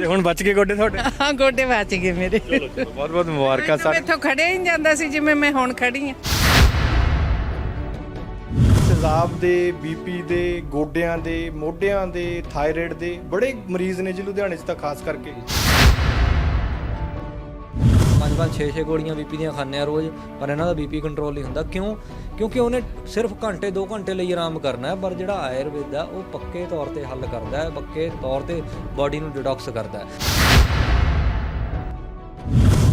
ਤੇ ਹੁਣ ਬਚ ਗਏ ਗੋਡੇ ਤੁਹਾਡੇ? ਹਾਂ ਗੋਡੇ ਬਚ ਗਏ ਮੇਰੇ। ਬਹੁਤ ਬਹੁਤ ਮੁਬਾਰਕਾਂ ਸਰ। ਇੱਥੋਂ ਖੜਿਆ ਹੀ ਨਹੀਂ ਜਾਂਦਾ ਸੀ ਜਿਵੇਂ ਮੈਂ ਹੁਣ ਖੜੀ ਹਾਂ। ਤੇਜ਼ਾਬ ਦੇ ਬੀਪੀ ਦੇ ਗੋਡਿਆਂ ਦੇ ਮੋਢਿਆਂ ਦੇ ਥਾਇਰਾਇਡ ਦੇ ਬੜੇ ਮਰੀਜ਼ ਨੇ ਜੀ ਲੁਧਿਆਣੇ 'ਚ ਤਾਂ ਖਾਸ ਕਰਕੇ। ਪੰਜ ਪੰਜ 6 6 ਗੋਲੀਆਂ ਬੀਪੀ ਦੀਆਂ ਖਾਂਦੇ ਆ ਰੋਜ਼ ਪਰ ਇਹਨਾਂ ਦਾ ਬੀਪੀ ਕੰਟਰੋਲ ਨਹੀਂ ਹੁੰਦਾ। ਕਿਉਂ? ਕਿਉਂਕਿ ਉਹਨੇ ਸਿਰਫ ਘੰਟੇ 2 ਘੰਟੇ ਲਈ ਆਰਾਮ ਕਰਨਾ ਹੈ ਪਰ ਜਿਹੜਾ ਆਯੁਰਵੇਦ ਆ ਉਹ ਪੱਕੇ ਤੌਰ ਤੇ ਹੱਲ ਕਰਦਾ ਹੈ ਪੱਕੇ ਤੌਰ ਤੇ ਬਾਡੀ ਨੂੰ ਡਿਟੌਕਸ ਕਰਦਾ ਹੈ।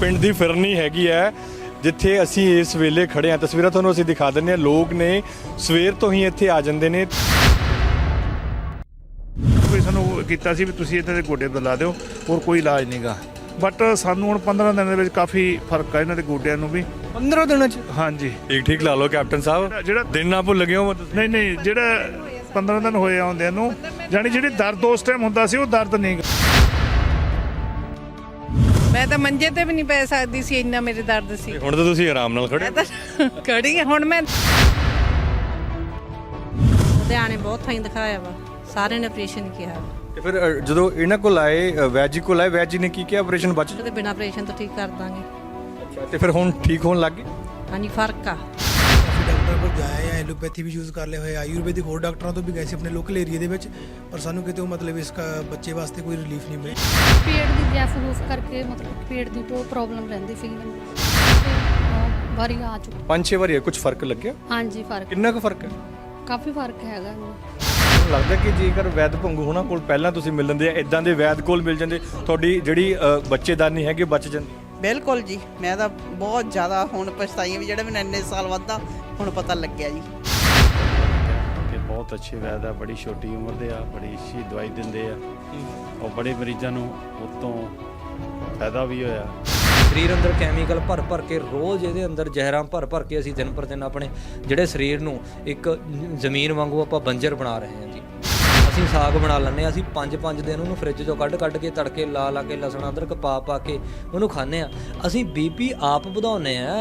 ਪਿੰਡ ਦੀ ਫਿਰਨੀ ਹੈਗੀ ਹੈ ਜਿੱਥੇ ਅਸੀਂ ਇਸ ਵੇਲੇ ਖੜੇ ਹਾਂ। ਤਸਵੀਰਾਂ ਤੁਹਾਨੂੰ ਅਸੀਂ ਦਿਖਾ ਦਿੰਦੇ ਹਾਂ। ਲੋਕ ਨੇ ਸਵੇਰ ਤੋਂ ਹੀ ਇੱਥੇ ਆ ਜਾਂਦੇ ਨੇ। ਕੋਈ ਸਾਨੂੰ ਕੀਤਾ ਸੀ ਵੀ ਤੁਸੀਂ ਇਹਨਾਂ ਦੇ ਗੋਡੇ ਬਦਲਾ ਦਿਓ ਹੋਰ ਕੋਈ ਇਲਾਜ ਨਹੀਂਗਾ ਬਟ ਸਾਨੂੰ ਹੁਣ 15 ਦਿਨਾਂ ਦੇ ਵਿੱਚ ਕਾਫੀ ਫ਼ਰਕ ਆ ਇਹਨਾਂ ਦੇ ਗੋਡਿਆਂ ਨੂੰ ਵੀ। 15 ਦਿਨਾਂ 'ਚ? ਹਾਂਜੀ। ਠੀਕ ਠੀਕ ਲਾ ਲਓ ਕੈਪਟਨ ਸਾਹਿਬ। ਜਿਹੜਾ ਦਿਨ ਨਾ ਭੁੱਲ ਗਏ ਹੋ ਨਹੀਂ ਨਹੀਂ ਜਿਹੜਾ 15 ਦਿਨ ਹੋਏ ਆਉਂਦਿਆਂ ਨੂੰ ਜਾਨੀ ਜਿਹੜੀ ਦਰਦ ਉਸ ਟਾਈਮ ਹੁੰਦਾ ਸੀ ਉਹ ਦਰਦ ਨਹੀਂ। ਮੈਂ ਤਾਂ ਮੰਜੇ ਤੇ ਵੀ ਨਹੀਂ ਪੈ ਸਕਦੀ ਸੀ ਇੰਨਾ ਮੇਰੇ ਦਰਦ ਸੀ। ਹੁਣ ਤਾਂ ਤੁਸੀਂ ਆਰਾਮ ਨਾਲ ਖੜੇ ਮੈਂ ਤਾਂ ਖੜੀ ਹਾਂ ਹੁਣ ਮੈਂ ਲੁਧਿਆਣੇ ਬਹੁਤ ਥਾਈਂ ਦਿਖਾਇਆ ਵਾ ਸਾਰਿਆਂ ਨੇ ਆਪਰੇਸ਼ਨ ਕੀਤਾ ਤੇ ਫਿਰ ਅ, ਜਦੋਂ ਇਹਨਾਂ ਕੋਲ ਆਏ ਅ, ਵੈਦ ਜੀ ਕੋਲ ਆਏ ਵੈਦ ਜੀ ਨੇ ਕੀ ਕਿਹਾ? ਆਪਰੇਸ਼ਨ ਬਚ ਉਹਦੇ ਬਿਨਾ ਆਪਰੇਸ਼ਨ ਤੋਂ ਠੀਕ ਕਰ ਦਾਂਗੇ। ਅੱਛਾ ਤੇ ਫਿਰ ਹੁਣ ਠੀਕ ਹੋਣ ਲੱਗ ਗਏ? ਹਾਂਜੀ ਫ਼ਰਕ ਆ। ਕਾਫੀ ਡਾਕਟਰਾਂ ਕੋਲ ਜਾਏ ਆ ਐਲੋਪੈਥੀ ਵੀ ਯੂਜ਼ ਕਰ ਲਏ ਹੋਏ ਆ, ਆਯੁਰਵੈਦਿਕ ਹੋਰ ਡਾਕਟਰਾਂ ਤੋਂ ਵੀ ਗਏ ਸੀ ਆਪਣੇ ਲੋਕਲ ਏਰੀਆ ਦੇ ਵਿੱਚ ਪਰ ਸਾਨੂੰ ਕਿਤੇ ਉਹ ਮਤਲਬ ਇਸ ਕਾ- ਬੱਚੇ ਵਾਸਤੇ ਕੋਈ ਰਿਲੀਫ ਨਹੀਂ ਮਿਲੀ। ਪੇਟ ਦੀ ਗੈਸ ਗੂਸ ਕਰਕੇ ਮਤਲਬ ਪੇਟ ਦੀ ਬਹੁਤ ਪ੍ਰੋਬਲਮ ਰਹਿੰਦੀ ਸੀ। ਮੈਨੂੰ ਤੇ ਬਹੁਤ ਵਾਰੀ ਆ ਚੁੱਕੀ। ਪੰਜ ਛੇ ਵਾਰੀ ਕੁਝ ਫ਼ਰਕ ਲੱਗਿਆ? ਹਾਂਜੀ ਫ਼ਰਕ। ਕਿੰਨਾ ਕੁ ਫ਼ਰਕ ਹੈ? ਕਾਫੀ ਫ਼ਰਕ ਹੈਗਾ। ਇਹਨੂੰ ਮੈਨੂੰ ਲੱਗਦਾ ਕਿ ਜੇਕਰ ਵੈਦ ਭੰਗੂ ਹੋਣਾ ਕੋਲ ਪਹਿਲਾਂ ਤੁਸੀਂ ਮਿਲ ਲੈਂਦੇ ਆ ਇਦਾਂ ਦੇ ਵੈਦ ਕੋਲ ਮਿਲ ਜਾਂਦੇ ਤੁਹਾਡੀ ਜਿਹੜੀ ਬੱਚੇਦਾਨੀ ਹੈਗੀ ਬਚ ਜਾਂਦੀ? ਬਿਲਕੁਲ ਜੀ ਮੈਂ ਤਾਂ ਬਹੁਤ ਜ਼ਿਆਦਾ ਹੁਣ ਪਛਤਾਈ ਹਾਂ ਵੀ ਜਿਹੜਾ ਮੈਨੂੰ ਇੰਨੇ ਸਾਲ ਵੱਧਾ ਹੁਣ ਪਤਾ ਲੱਗਿਆ ਜੀ। ਕਿ ਬਹੁਤ ਅੱਛੇ ਵੈਦ ਆ ਬੜੀ ਛੋਟੀ ਉਮਰ ਦੇ ਆ ਬੜੀ ਅੱਛੀ ਦਵਾਈ ਦਿੰਦੇ ਆ। ਉਹ ਬੜੇ ਮਰੀਜ਼ਾਂ ਨੂੰ ਉਤੋਂ ਫਾਇਦਾ ਵੀ ਹੋਇਆ। ਸਰੀਰ ਅੰਦਰ ਕੈਮੀਕਲ ਭਰ ਭਰ ਕੇ, ਰੋਜ਼ ਇਹਦੇ ਅੰਦਰ ਜ਼ਹਿਰਾਂ ਭਰ ਭਰ ਕੇ ਅਸੀਂ ਦਿਨ ਪਰ ਦਿਨ ਆਪਣੇ ਜਿਹੜੇ ਸਰੀਰ ਨੂੰ ਇੱਕ ਜ਼ਮੀਨ ਵਾਂਗੂ ਆਪਾਂ ਬੰਜਰ ਬਣਾ ਰਹੇ ਹਾਂ ਜੀ। ਅਸੀਂ ਸਾਗ ਬਣਾ ਲੈਂਦੇ ਹਾਂ, ਅਸੀਂ ਪੰਜ ਪੰਜ ਦਿਨ ਉਹਨੂੰ ਫ੍ਰਿਜ ਚੋਂ ਕੱਢ ਕੱਢ ਕੇ ਤੜਕੇ ਲਾ ਲਾ ਕੇ ਲਸਣ, ਅਦਰਕ ਪਾ ਪਾ ਕੇ ਉਹਨੂੰ ਖਾਂਦੇ ਆ ਅਸੀਂ ਬੀਪੀ ਆਪ ਵਧਾਉਂਦੇ ਆ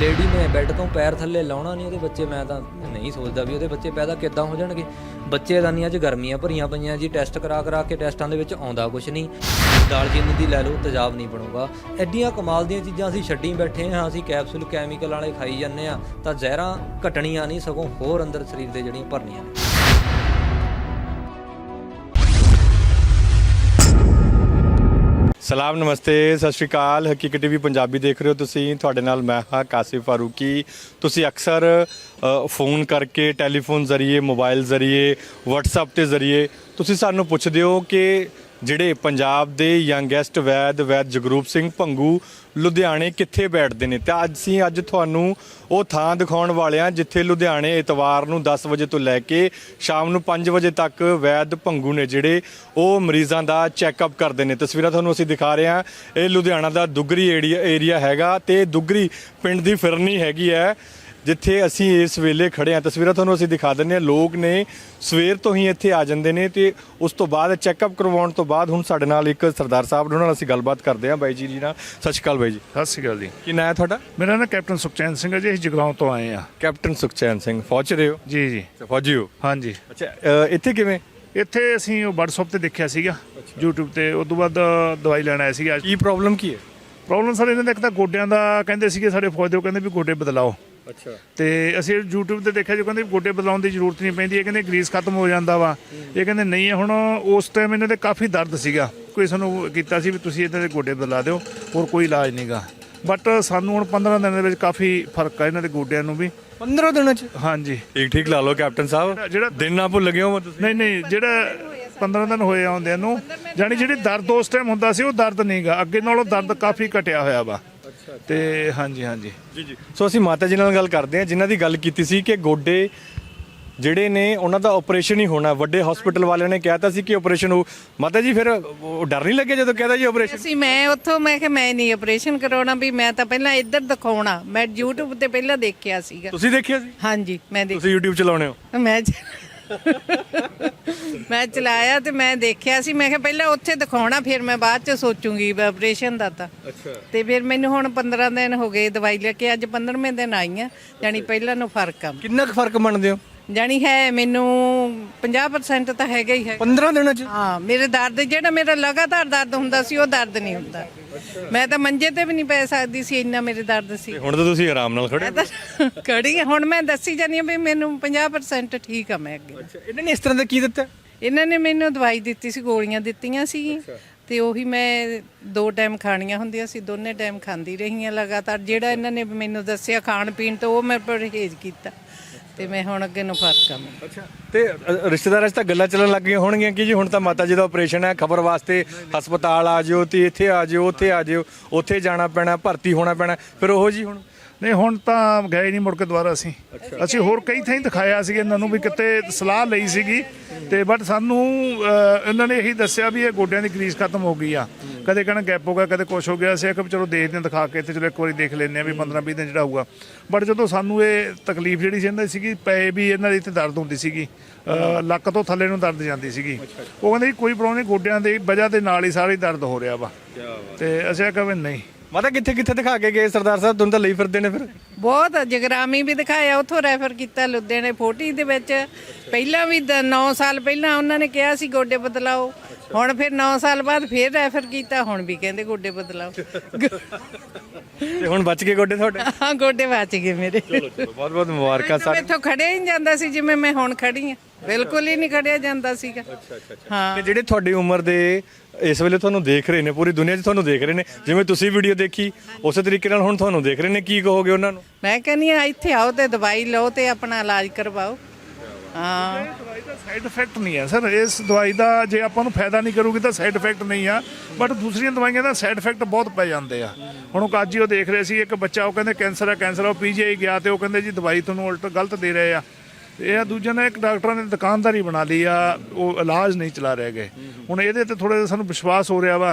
ਲੇਡੀ ਨੇ ਬੈੱਡ ਤੋਂ ਪੈਰ ਥੱਲੇ ਲਾਉਣਾ ਨਹੀਂ, ਉਹਦੇ ਬੱਚੇ ਮੈਂ ਤਾਂ ਨਹੀਂ ਸੋਚਦਾ ਵੀ ਉਹਦੇ ਬੱਚੇ ਪੈਦਾ ਕਿੱਦਾਂ ਹੋ ਜਾਣਗੇ। ਬੱਚੇਦਾਨੀਆਂ 'ਚ ਗਰਮੀਆਂ ਭਰੀਆਂ ਪਈਆਂ ਜੀ, ਟੈਸਟ ਕਰਾ ਕਰਾ ਕੇ ਟੈਸਟਾਂ ਦੇ ਵਿੱਚ ਆਉਂਦਾ ਕੁਝ ਨਹੀਂ। ਦਾਲਚੀਨੀ ਦੀ ਲੈ ਲਓ, ਤੇਜ਼ਾਬ ਨਹੀਂ ਬਣੂਗਾ। ਐਡੀਆਂ ਕਮਾਲ ਦੀਆਂ ਚੀਜ਼ਾਂ ਅਸੀਂ ਛੱਡੀ ਬੈਠੇ ਹਾਂ, ਅਸੀਂ ਕੈਪਸੂਲ, ਕੈਮੀਕਲ ਵਾਲੇ ਖਾਈ ਜਾਂਦੇ ਆ ਤਾਂ ਜ਼ਹਿਰਾਂ ਘਟਣੀਆਂ ਨਹੀਂ, ਸਗੋਂ ਹੋਰ ਅੰਦਰ ਸਰੀਰ ਦੇ ਜਿਹੜੀਆਂ ਭਰਨੀਆਂ ਨੇ। ਸਲਾਮ, ਨਮਸਤੇ, ਸਤਿ ਸ਼੍ਰੀ ਅਕਾਲ। ਹਕੀਕਤ ਟੀਵੀ ਪੰਜਾਬੀ ਦੇਖ ਰਹੇ ਹੋ ਤੁਸੀਂ। ਤੁਹਾਡੇ ਨਾਲ ਮੈਂ ਹਾਂ ਕਾਸਿਫ ਫਾਰੂਕੀ। ਤੁਸੀਂ ਅਕਸਰ ਫੋਨ ਕਰਕੇ ਟੈਲੀਫੋਨ ਜ਼ਰੀਏ, ਮੋਬਾਈਲ ਜ਼ਰੀਏ, WhatsApp ਤੇ ਜ਼ਰੀਏ ਤੁਸੀਂ ਸਾਨੂੰ ਪੁੱਛਦੇ ਹੋ ਕਿ ਜਿਹੜੇ ਪੰਜਾਬ ਦੇ ਯੰਗੈਸਟ ਵੈਦ ਵੈਦ ਜਗਰੂਪ ਸਿੰਘ ਭੰਗੂ ਲੁਧਿਆਣੇ ਕਿੱਥੇ ਬੈਠਦੇ ਨੇ? ਤੇ ਅੱਜ ਅਸੀਂ ਅੱਜ ਤੁਹਾਨੂੰ ਉਹ ਥਾਂ ਦਿਖਾਉਣ ਵਾਲੇ ਹਾਂ, ਜਿੱਥੇ ਲੁਧਿਆਣੇ ਇਤਵਾਰ ਨੂੰ 10 ਵਜੇ ਤੋਂ ਲੈ ਕੇ ਸ਼ਾਮ ਨੂੰ 5 ਵਜੇ ਤੱਕ ਵੈਦ ਭੰਗੂ ਨੇ ਜਿਹੜੇ ਉਹ ਮਰੀਜ਼ਾਂ ਦਾ ਚੈੱਕਅਪ ਕਰਦੇ ਨੇ। ਤਸਵੀਰਾਂ ਤੁਹਾਨੂੰ ਅਸੀਂ ਦਿਖਾ ਰਹੇ ਹਾਂ। ਇਹ ਲੁਧਿਆਣਾ ਦਾ ਦੁੱਗਰੀ ਏਰੀਆ ਏਰੀਆ ਹੈਗਾ ਤੇ ਦੁੱਗਰੀ ਪਿੰਡ ਦੀ ਫਿਰਨੀ ਹੈਗੀ ਹੈ। ਜਿੱਥੇ ਅਸੀਂ ਇਸ ਵੇਲੇ ਖੜੇ ਹਾਂ ਤਸਵੀਰਾਂ ਤੁਹਾਨੂੰ ਅਸੀਂ ਦਿਖਾ ਦਿੰਦੇ ਹਾਂ। ਲੋਕ ਨੇ ਸਵੇਰ ਤੋਂ ਹੀ ਇੱਥੇ ਆ ਜਾਂਦੇ ਨੇ ਤੇ ਉਸ ਤੋਂ ਬਾਅਦ ਚੈੱਕਅਪ ਕਰਵਾਉਣ ਤੋਂ ਬਾਅਦ ਹੁਣ ਸਾਡੇ ਨਾਲ ਇੱਕ ਸਰਦਾਰ ਸਾਹਿਬ ਨੇ, ਉਹਨਾਂ ਨਾਲ ਅਸੀਂ ਗੱਲਬਾਤ ਕਰਦੇ ਹਾਂ। ਬਾਈ ਜੀ ਜੀ ਨਾਲ ਸਤਿ ਸ਼੍ਰੀ ਅਕਾਲ ਬਾਈ ਜੀ। ਸਤਿ ਸ਼੍ਰੀ ਅਕਾਲ ਜੀ। ਕੀ ਨਾਂ ਹੈ ਤੁਹਾਡਾ? ਮੇਰਾ ਨਾਮ ਕੈਪਟਨ ਸੁਖਚੈਨ ਸਿੰਘ ਹੈ ਜੀ ਅਸੀਂ ਜਗਰਾਉਂ ਤੋਂ ਆਏ ਆ ਕੈਪਟਨ ਸੁਖਚੈਨ ਸਿੰਘ ਫੌਜ ਰਹੇ ਹੋ? ਜੀ ਜੀ। ਅੱਛਾ, ਫੌਜੀ ਹੋ? ਹਾਂਜੀ। ਅੱਛਾ ਅ, ਇੱਥੇ ਕਿਵੇਂ? ਇੱਥੇ ਅਸੀਂ ਉਹ WhatsApp ਤੇ ਦੇਖਿਆ ਸੀਗਾ YouTube ਤੇ ਉਸ ਤੋਂ ਬਾਅਦ ਦਵਾਈ ਲੈਣ ਆਏ ਸੀਗੇ ਅੱਜ। ਕੀ ਪ੍ਰੋਬਲਮ ਕੀ ਹੈ? ਪ੍ਰੋਬਲਮ ਸਰ ਇਹਨਾਂ ਦਾ ਇੱਕ ਤਾਂ ਗੋਡਿਆਂ ਦਾ ਕਹਿੰਦੇ ਸੀਗੇ ਸਾਡੇ ਫੌਜ ਦੇ ਉਹ ਕਹਿੰਦੇ ਵੀ ਗੋਡੇ ਬਦਲਾਓ। ਅੱਛਾ। ਤੇ ਅਸੀਂ YouTube ਤੇ ਦੇਖਿਆ ਜੋ ਕਹਿੰਦੇ ਗੋਡੇ ਬਦਲਾਉਣ ਦੀ ਜ਼ਰੂਰਤ ਨਹੀਂ ਪੈਂਦੀ ਇਹ ਕਹਿੰਦੇ ਗਰੀਸ ਖਤਮ ਹੋ ਜਾਂਦਾ ਵਾ। ਇਹ ਕਹਿੰਦੇ ਨਹੀਂ ਹੁਣ ਉਸ ਟਾਈਮ ਇਹਨਾਂ ਦੇ ਕਾਫੀ ਦਰਦ ਸੀਗਾ। ਕੋਈ ਸਾਨੂੰ ਕੀਤਾ ਸੀ ਵੀ ਤੁਸੀਂ ਇਹਨਾਂ ਦੇ ਗੋਡੇ ਬਦਲਾ ਦਿਓ ਹੋਰ ਕੋਈ ਇਲਾਜ ਨਹੀਂਗਾ ਬਟ ਸਾਨੂੰ ਹੁਣ 15 ਦਿਨਾਂ ਦੇ ਵਿੱਚ ਕਾਫੀ ਫ਼ਰਕ ਆ ਇਹਨਾਂ ਦੇ ਗੋਡਿਆਂ ਨੂੰ ਵੀ। 15 ਦਿਨਾਂ 'ਚ? ਹਾਂਜੀ। ਠੀਕ ਠੀਕ ਲਾ ਲਓ ਕੈਪਟਨ ਸਾਹਿਬ। ਜਿਹੜਾ ਦਿਨ ਨਾ ਭੁੱਲ ਗਏ ਹੋ ਤੁਸੀਂ? ਨਹੀਂ ਨਹੀਂ ਜਿਹੜਾ 15 ਦਿਨ ਹੋਏ ਆਉਂਦਿਆਂ ਨੂੰ ਜਾਨੀ ਜਿਹੜੀ ਦਰਦ ਉਸ ਟਾਈਮ ਹੁੰਦਾ ਸੀ ਉਹ ਦਰਦ ਨਹੀਂਗਾ ਅੱਗੇ ਨਾਲੋਂ ਦਰਦ ਕਾਫੀ ਘਟਿਆ ਹੋਇਆ ਵਾ। ਤੇ ਹਾਂਜੀ ਹਾਂਜੀ। ਜੀ ਜੀ। ਸੋ ਅਸੀਂ ਮਾਤਾ ਜੀ ਨਾਲ ਗੱਲ ਕਰਦੇ ਹਾਂ ਜਿਨ੍ਹਾਂ ਦੀ ਗੱਲ ਕੀਤੀ ਸੀ ਕਿ ਗੋਡੇ ਜਿਹੜੇ ਨੇ ਉਹਨਾਂ ਦਾ ਆਪਰੇਸ਼ਨ ਹੀ ਹੋਣਾ। ਵੱਡੇ ਹਸਪੀਟਲ ਵਾਲਿਆਂ ਨੇ ਕਹਿਤਾ ਸੀ ਕਿ ਆਪਰੇਸ਼ਨ ਹੋ। ਮਾਤਾ ਜੀ ਫਿਰ ਉਹ ਡਰ ਨਹੀਂ ਲੱਗਿਆ ਜਦੋਂ ਕਹਿਤਾ ਜੀ ਆਪਰੇਸ਼ਨ ਅਸੀਂ ਮੈਂ ਉੱਥੋਂ ਮੈਂ ਕਿ ਮੈਂ ਨਹੀਂ ਆਪਰੇਸ਼ਨ ਕਰਾਉਣਾ ਵੀ ਮੈਂ ਤਾਂ ਪਹਿਲਾਂ ਇੱਧਰ ਦਿਖਾਉਣਾ। ਮੈਂ YouTube ਤੇ ਪਹਿਲਾਂ ਦੇਖਿਆ ਸੀਗਾ। ਤੁਸੀਂ ਦੇਖਿਆ ਸੀ? ਹਾਂਜੀ ਮੈਂ ਦੇਖ ਤੁਸੀਂ YouTube ਚਲਾਉਣੇ ਹੋ? ਮੈਂ ਚ- ਮੈਂ ਚਲਾਇਆ ਤੇ ਮੈਂ ਦੇਖਿਆ ਸੀ ਮੈਂ ਕਿਹਾ ਪਹਿਲਾਂ ਉੱਥੇ ਦਿਖਾਉਣਾ ਫਿਰ ਮੈਂ ਬਾਅਦ ਚ ਸੋਚੂੰਗੀ ਆਪਰੇਸ਼ਨ ਦਾ ਤਾਂ। ਅੱਛਾ। ਤੇ ਫਿਰ ਮੈਨੂੰ ਹੁਣ 15 ਦਿਨ ਹੋ ਗਏ ਦਵਾਈ ਲੈ ਕੇ ਅੱਜ 15ਵੇਂ ਦਿਨ ਆਈ ਆ ਯਾਨੀ ਪਹਿਲਾਂ ਨੂੰ ਫ਼ਰਕ ਆ। ਕਿੰਨਾ ਕੁ ਫ਼ਰਕ ਮੰਨਦੇ ਹੋ? ਜਾਣੀ ਹੈ ਮੈਨੂੰ 50% ਤਾਂ ਹੈਗਾ ਹੀ ਹੈ। 15 ਦਿਨਾਂ ਚ? ਹਾਂ ਮੇਰੇ ਦਰਦ ਜਿਹੜਾ ਮੇਰਾ ਲਗਾਤਾਰ ਦਰਦ ਹੁੰਦਾ ਸੀ ਉਹ ਦਰਦ ਨਹੀਂ ਹੁੰਦਾ। ਮੈਂ ਤਾਂ ਮੰਜੇ ਤੇ ਵੀ ਨਹੀਂ ਪੈ ਸਕਦੀ ਸੀ ਇੰਨਾ ਮੇਰੇ ਦਰਦ ਸੀ। ਤੇ ਹੁਣ ਤਾਂ ਤੁਸੀਂ ਆਰਾਮ ਨਾਲ ਖੜੇ ਮੈਂ ਤਾਂ ਕੜੀ ਹੁਣ ਮੈਂ ਦੱਸੀ ਜਾਨੀ ਆ ਵੀ ਮੈਨੂੰ 50% ਠੀਕ ਆ ਮੈਂ ਅੱਗੇ। ਅੱਛਾ ਇਹਨਾਂ ਨੇ ਇਸ ਤਰ੍ਹਾਂ ਦਾ ਕੀ ਦਿੱਤਾ? ਇਹਨਾਂ ਨੇ ਮੈਨੂੰ ਦਵਾਈ ਦਿੱਤੀ ਸੀ ਗੋਲੀਆਂ ਦਿੱਤੀਆਂ ਸੀ। ਤੇ ਉਹੀ ਮੈਂ ਦੋ ਟਾਈਮ ਖਾਣੀਆਂ ਹੁੰਦੀਆਂ ਸੀ ਦੋਨੇ ਟਾਈਮ ਖਾਂਦੀ ਰਹੀ ਹਾਂ ਲਗਾਤਾਰ। ਜਿਹੜਾ ਇਹਨਾਂ ਨੇ ਮੈਨੂੰ ਦੱਸਿਆ ਖਾਣ ਪੀਣ ਤੋਂ ਉਹ ਮੈਂ ਪਰਹੇਜ਼ ਕੀਤਾ। ਤੇ ਮੈਂ ਹੁਣ ਅੱਗੇ ਨੂੰ ਫ਼ਰਕ ਆ ਮੈਨੂੰ ਅੱਛਾ ਤੇ ਅ, ਰਿਸ਼ਤੇਦਾਰਾਂ 'ਚ ਤਾਂ ਗੱਲਾਂ ਚੱਲਣ ਲੱਗ ਗਈਆਂ ਹੋਣਗੀਆਂ ਕਿ ਜੀ ਹੁਣ ਤਾਂ ਮਾਤਾ ਜੀ ਦਾ ਆਪਰੇਸ਼ਨ ਹੈ ਖਬਰ ਵਾਸਤੇ ਹਸਪਤਾਲ ਆ ਜਿਓ ਤੇ ਇੱਥੇ ਆ ਜਿਓ ਉੱਥੇ ਆ ਜਿਓ ਉੱਥੇ ਜਾਣਾ ਪੈਣਾ ਭਰਤੀ ਹੋਣਾ ਪੈਣਾ ਫਿਰ ਉਹੋ ਜੀ ਹੁਣ ਨਹੀਂ ਹੁਣ ਤਾਂ ਗਏ ਨਹੀਂ ਮੁੜ ਕੇ ਦੁਬਾਰਾ ਅਸੀਂ। ਅਸੀਂ ਹੋਰ ਕਈ ਥਾਈਂ ਦਿਖਾਇਆ ਸੀ ਇਹਨਾਂ ਨੂੰ ਵੀ ਕਿਤੇ ਸਲਾਹ ਲਈ ਸੀਗੀ। ਤੇ ਬਟ ਸਾਨੂੰ ਇਹਨਾਂ ਨੇ ਇਹੀ ਦੱਸਿਆ ਵੀ ਇਹ ਗੋਡਿਆਂ ਦੀ ਗਰੀਸ ਖਤਮ ਹੋ ਗਈ ਆ। ਕਦੇ ਕਹਿਣਾ ਗੈਪ ਹੋ ਗਿਆ ਕਦੇ ਕੁਛ ਹੋ ਗਿਆ। ਅਸੀਂ ਕਿ ਚਲੋ ਦੇਖਦੇ ਹਾਂ ਦਿਖਾ ਕੇ ਤੇ ਚਲੋ ਇੱਕ ਵਾਰੀ ਦੇਖ ਲੈਂਦੇ ਆ ਵੀ 15 20 ਦਿਨ ਜਿਹੜਾ ਹੋਊਗਾ। ਬਟ ਜਦੋਂ ਸਾਨੂੰ ਇਹ ਤਕਲੀਫ ਜਿਹੜੀ ਸੀ ਇਹਨਾਂ ਦੀ ਸੀਗੀ ਪਏ ਵੀ ਇਹਨਾਂ ਦੀ ਇੱਥੇ ਦਰਦ ਹੁੰਦੀ ਸੀਗੀ। ਲੱਕ ਤੋਂ ਥੱਲੇ ਨੂੰ ਦਰਦ ਜਾਂਦੀ ਸੀਗੀ। ਉਹ ਕਹਿੰਦੇ ਕੋਈ ਪ੍ਰੋਬਲਮ ਨਹੀਂ ਗੋਡਿਆਂ ਦੀ ਵਜ੍ਹਾ ਦੇ ਨਾਲ ਹੀ ਸਾਰੀ ਦਰਦ ਹੋ ਰਿਹਾ ਵਾ। ਤੇ ਅਸੀਂ ਵੀ ਨਹੀਂ। ਮਾਤਾ ਕਿੱਥੇ ਕਿੱਥੇ ਦਿਖਾ ਕੇ ਗਏ ਸਰਦਾਰ ਸਾਹਿਬ? ਤੁਹਾਨੂੰ ਤਾਂ ਲਈ ਫਿਰਦੇ ਨੇ ਫਿਰ। ਬਹੁਤ, ਜਗਰਾਮੀ ਵੀ ਦਿਖਾਇਆ, ਉੱਥੋਂ ਰੈਫਰ ਕੀਤਾ ਲੁਧਿਆਣੇ ਫੋਟੀ ਦੇ ਵਿੱਚ। ਪਹਿਲਾਂ ਵੀ 9 ਸਾਲ ਪਹਿਲਾਂ ਉਹਨਾਂ ਨੇ ਕਿਹਾ ਸੀ, ਗੋਡੇ ਬਦਲਾਓ। ਹੁਣ ਫਿਰ 9 ਸਾਲ ਬਾਅਦ ਫਿਰ ਰੈਫਰ ਕੀਤਾ ਹੁਣ ਵੀ ਕਹਿੰਦੇ ਗੋਡੇ ਬਦਲਾਓ। ਤੇ ਹੁਣ ਬਚ ਗਏ ਗੋਡੇ ਤੁਹਾਡੇ? ਹਾਂ ਗੋਡੇ ਬਚ ਗਏ ਮੇਰੇ। ਬਹੁਤ ਬਹੁਤ ਮੁਬਾਰਕਾਂ ਤਾਂ ਮੈਥੋਂ ਖੜਿਆ ਹੀ ਨਹੀਂ ਜਾਂਦਾ ਸੀ ਜਿਵੇਂ ਮੈਂ ਹੁਣ ਖੜੀ ਆ ਬਿਲਕੁਲ ਹੀ ਨਹੀਂ ਖੜਿਆ ਜਾਂਦਾ ਸੀਗਾ। ਹਾਂ। ਤੇ ਜਿਹੜੇ ਤੁਹਾਡੀ ਉਮਰ ਦੇ ਇਸ ਵੇਲੇ ਤੁਹਾਨੂੰ ਦੇਖ ਰਹੇ ਨੇ ਪੂਰੀ ਦੁਨੀਆ 'ਚ ਤੁਹਾਨੂੰ ਦੇਖ ਰਹੇ ਨੇ ਜਿਵੇਂ ਤੁਸੀਂ ਵੀਡੀਓ ਦੇਖੀ ਉਸੇ ਤਰੀਕੇ ਨਾਲ ਹੁਣ ਤੁਹਾਨੂੰ ਦੇਖ ਰਹੇ ਨੇ ਕੀ ਕਹੋਗੇ ਉਹਨਾਂ ਨੂੰ? ਮੈਂ ਕਹਿੰਦੀ ਆ ਇੱਥੇ ਆਓ ਤੇ ਦਵਾਈ ਲਓ ਤੇ ਆਪਣਾ ਇਲਾਜ ਕਰਵਾਓ। ਹਾਂ। ਦਵਾਈ ਦਾ ਸਾਈਡ ਇਫੈਕਟ ਨਹੀਂ ਹੈ, ਸਰ। ਇਸ ਦਵਾਈ ਦਾ ਜੇ ਆਪਾਂ ਨੂੰ ਫਾਇਦਾ ਨਹੀਂ ਕਰੂਗੀ ਤਾਂ ਸਾਈਡ ਇਫੈਕਟ ਨਹੀਂ ਆ। ਬਟ ਦੂਸਰੀਆਂ ਦਵਾਈਆਂ ਦਾ ਸਾਈਡ ਇਫੈਕਟ ਬਹੁਤ ਪੈ ਜਾਂਦੇ ਆ। ਹੁਣ ਉਹ ਅੱਜ ਹੀ ਉਹ ਦੇਖ ਰਹੇ ਸੀ, ਇੱਕ ਬੱਚਾ ਉਹ ਕਹਿੰਦੇ ਕੈਂਸਰ ਆ ਕੈਂਸਰ ਆ। ਉਹ ਪੀਜੀਆਈ ਗਿਆ ਤੇ ਉਹ ਕਹਿੰਦੇ, ਜੀ, ਦਵਾਈ ਤੁਹਾਨੂੰ ਉਲਟ ਗਲਤ ਦੇ ਰਹੇ ਆ। ਇਹ ਆ ਦੂਜੇ ਨੇ ਇੱਕ ਡਾਕਟਰਾਂ ਨੇ ਦੁਕਾਨਦਾਰੀ ਬਣਾ ਲਈ ਆ ਉਹ ਇਲਾਜ ਨਹੀਂ ਚਲਾ ਰਹੇ ਗਏ ਹੁਣ ਇਹਦੇ ਤੇ ਥੋੜਾ ਜਿਹਾ ਸਾਨੂੰ ਵਿਸ਼ਵਾਸ ਹੋ ਰਿਹਾ ਵਾ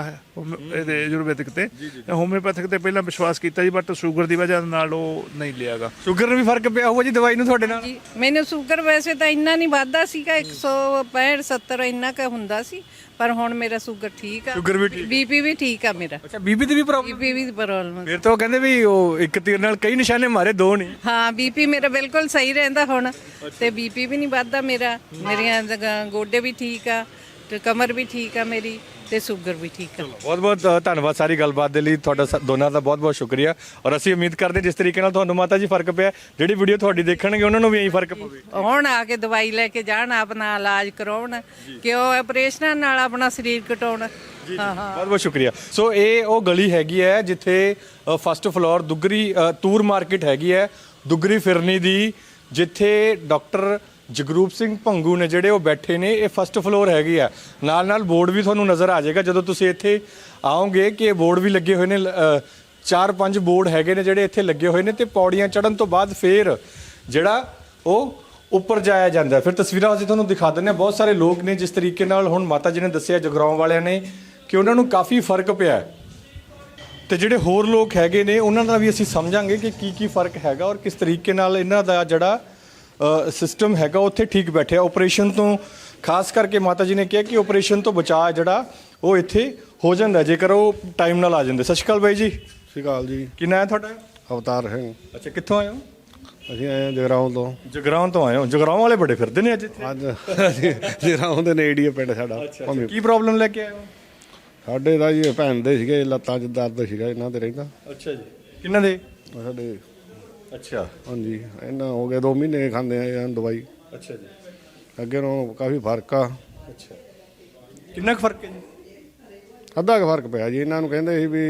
ਇਹਦੇ ਆਯੁਰਵੈਦਿਕ ਤੇ। ਹੋਮਿਓਪੈਥਿਕ ਤੇ ਪਹਿਲਾਂ ਵਿਸ਼ਵਾਸ ਕੀਤਾ ਜੀ ਬਟ ਸ਼ੂਗਰ ਦੀ ਵਜ੍ਹਾ ਨਾਲ ਉਹ ਨਹੀਂ ਲਿਆਗਾ ਸ਼ੂਗਰ ਨੂੰ ਵੀ ਫ਼ਰਕ ਪਿਆ ਹੋਊਗਾ ਜੀ ਦਵਾਈ ਨੂੰ ਤੁਹਾਡੇ ਨਾਲ? ਜੀ ਮੈਨੂੰ ਸ਼ੂਗਰ ਵੈਸੇ ਤਾਂ ਇੰਨਾ ਨਹੀਂ ਵੱਧਦਾ ਸੀਗਾ 165 70 ਇੰਨਾ ਕ ਹੁੰਦਾ ਸੀ। ਪਰ ਹੁਣ ਮੇਰਾ ਸ਼ੂਗਰ ਠੀਕ ਆ। ਸ਼ੂਗਰ ਵੀ ਠੀਕ ਬੀਪੀ ਵੀ ਠੀਕ ਆ ਮੇਰਾ। ਅੱਛਾ ਬੀਬੀ ਦੀ ਵੀ ਪ੍ਰੋਬਲਮ ਬੀਪੀ ਵੀ ਪ੍ਰੋਬਲਮ ਫਿਰ ਤਾਂ ਉਹ ਕਹਿੰਦੇ ਵੀ ਉਹ ਇੱਕ ਤੀਰ ਨਾਲ ਕਈ ਨਿਸ਼ਾਨੇ ਮਾਰੇ ਦੋ ਨਹੀਂ। ਹਾਂ ਬੀਪੀ ਮੇਰਾ ਬਿਲਕੁਲ ਸਹੀ ਰਹਿੰਦਾ ਹੁਣ। ਤੇ ਬੀਪੀ ਵੀ ਨਹੀਂ ਵੱਧਦਾ ਮੇਰਾ। ਮੇਰੀਆਂ ਗ- ਗੋਡੇ ਵੀ ਠੀਕ ਆ ਤੇ ਕਮਰ ਵੀ ਠੀਕ ਆ ਮੇਰੀ। ਤੇ ਸ਼ੂਗਰ ਵੀ ਠੀਕ ਆ। ਬਹੁਤ ਬਹੁਤ ਅ, ਧੰਨਵਾਦ ਸਾਰੀ ਗੱਲਬਾਤ ਦੇ ਲਈ। ਤੁਹਾਡਾ ਸ- ਦੋਨਾਂ ਦਾ ਬਹੁਤ ਬਹੁਤ ਸ਼ੁਕਰੀਆ। ਔਰ ਅਸੀਂ ਉਮੀਦ ਕਰਦੇ ਜਿਸ ਤਰੀਕੇ ਨਾਲ ਤੁਹਾਨੂੰ ਮਾਤਾ ਜੀ ਫ਼ਰਕ ਪਿਆ ਜਿਹੜੀ ਵੀਡੀਓ ਤੁਹਾਡੀ ਦੇਖਣਗੇ ਉਹਨਾਂ ਨੂੰ ਵੀ ਇਹੀ ਫ਼ਰਕ ਪਵੇ। ਹੁਣ ਆ ਕੇ ਦਵਾਈ ਲੈ ਕੇ ਜਾਣ ਆਪਣਾ ਇਲਾਜ ਕਰਾਉਣ ਕਿਉਂ ਆਪਰੇਸ਼ਨਾਂ ਨਾਲ ਆਪਣਾ ਸਰੀਰ ਕਟਾਉਣ ਹਾਂ ਹਾਂ। ਬਹੁਤ ਬਹੁਤ ਸ਼ੁਕਰੀਆ। ਸੋ ਇਹ ਉਹ ਗਲੀ ਹੈਗੀ ਹੈ ਜਿੱਥੇ ਫਸਟ ਫਲੋਰ ਦੁੱਗਰੀ ਅ, ਤੂਰ ਮਾਰਕੀਟ ਹੈਗੀ ਹੈ ਦੁੱਗਰੀ ਫਿਰਨੀ ਦੀ ਜਿੱਥੇ ਡਾਕਟਰ ਜਗਰੂਪ ਸਿੰਘ ਭੰਗੂ ਨੇ ਜਿਹੜੇ ਉਹ ਬੈਠੇ ਨੇ, ਇਹ ਫਸਟ ਫਲੋਰ ਹੈਗੀ ਆ। ਨਾਲ ਨਾਲ ਬੋਰਡ ਵੀ ਤੁਹਾਨੂੰ ਨਜ਼ਰ ਆ ਜਾਏਗਾ। ਜਦੋਂ ਤੁਸੀਂ ਇੱਥੇ ਆਓਗੇ ਕਿ ਇਹ ਬੋਰਡ ਵੀ ਲੱਗੇ ਹੋਏ ਨੇ ਚਾਰ ਪੰਜ ਬੋਰਡ ਹੈਗੇ ਨੇ ਜਿਹੜੇ ਇੱਥੇ ਲੱਗੇ ਹੋਏ ਨੇ ਤੇ ਪੌੜੀਆਂ ਚੜਨ ਤੋਂ ਬਾਅਦ ਫੇਰ ਜਿਹੜਾ ਉਹ ਉੱਪਰ ਜਾਇਆ ਜਾਂਦਾ ਫਿਰ ਤਸਵੀਰਾਂ ਅਸੀਂ ਤੁਹਾਨੂੰ ਦਿਖਾ ਦਿੰਦੇ ਹਾਂ। ਬਹੁਤ ਸਾਰੇ ਲੋਕ ਨੇ ਜਿਸ ਤਰੀਕੇ ਨਾਲ ਹੁਣ ਮਾਤਾ ਜੀ ਨੇ ਦੱਸਿਆ, ਜਗਰਾਉਂ ਵਾਲਿਆਂ ਨੇ ਕਿ ਉਹਨਾਂ ਨੂੰ ਕਾਫੀ ਫ਼ਰਕ ਪਿਆ ਹੈ। ਤੇ ਜਿਹੜੇ ਹੋਰ ਲੋਕ ਹੈਗੇ ਨੇ, ਉਹਨਾਂ ਦਾ ਵੀ ਅਸੀਂ ਸਮਝਾਂਗੇ ਕਿ ਕੀ ਕੀ ਫ਼ਰਕ ਹੈਗਾ ਔਰ ਕਿਸ ਤਰੀਕੇ ਨਾਲ ਇਹਨਾਂ ਦਾ ਜਿਹੜਾ ਸਿਸਟਮ ਹੈਗਾ ਉੱਥੇ ਠੀਕ ਬੈਠਿਆ ਆਪਰੇਸ਼ਨ ਤੋਂ ਖਾਸ ਕਰਕੇ ਮਾਤਾ ਜੀ ਨੇ ਕਿਹਾ ਕਿ ਆਪਰੇਸ਼ਨ ਤੋਂ ਬਚਾਅ ਜਿਹੜਾ ਉਹ ਇੱਥੇ ਹੋ ਜਾਂਦਾ। ਜੇਕਰ ਉਹ ਟਾਈਮ ਨਾਲ ਆ ਜਾਂਦੇ। ਸਤਿ ਸ਼੍ਰੀ ਅਕਾਲ ਬਾਈ ਜੀ। ਸਤਿ ਸ਼੍ਰੀ ਅਕਾਲ ਜੀ। ਕੀ ਨਾਂ ਹੈ ਤੁਹਾਡਾ? ਅਵਤਾਰ ਸਿੰਘ। ਅੱਛਾ ਕਿੱਥੋਂ ਆਏ ਹੋ? ਅਸੀਂ ਆਏ ਜਗਰਾਉਂ ਤੋਂ। ਜਗਰਾਉਂ ਤੋਂ ਆਏ ਹੋ। ਜਗਰਾਉਂ ਵਾਲੇ ਬੜੇ ਫਿਰਦੇ ਨੇ ਅੱਜ ਇੱਥੇ। ਅੱਜ ਅਸੀਂ ਜਗਰਾਉਂ ਦੇ ਨੇੜੇ ਹੀ ਪਿੰਡ ਸਾਡਾ ਕੀ ਪ੍ਰੋਬਲਮ ਲੈ ਕੇ ਆਏ ਹੋ? ਸਾਡੇ ਦਾ ਜੀ ਭੈਣ ਦੇ ਸੀਗੇ ਲੱਤਾਂ 'ਚ ਦਰਦ ਸੀਗਾ ਇਹਨਾਂ ਦੇ ਰਹਿੰਦਾ। ਅੱਛਾ ਜੀ। ਕਿੰਨਾਂ ਦੇ? ਸਾਡੇ ਅੱਛਾ। ਹਾਂਜੀ ਇਹਨਾਂ ਹੋ ਗਏ 2 ਮਹੀਨੇ ਖਾਂਦੇ ਆ ਇਹਨਾਂ ਦਵਾਈ। ਅੱਛਾ ਜੀ। ਅੱਗੇ ਨਾਲੋਂ ਕਾਫੀ ਫ਼ਰਕ ਆ। ਅੱਛਾ। ਕਿੰਨਾ ਕੁ ਫ਼ਰਕ ਹੈ ਜੀ? ਅੱਧਾ ਕੁ ਫ਼ਰਕ ਪਿਆ ਜੀ ਇਹਨਾਂ ਨੂੰ ਕਹਿੰਦੇ ਸੀ ਵੀ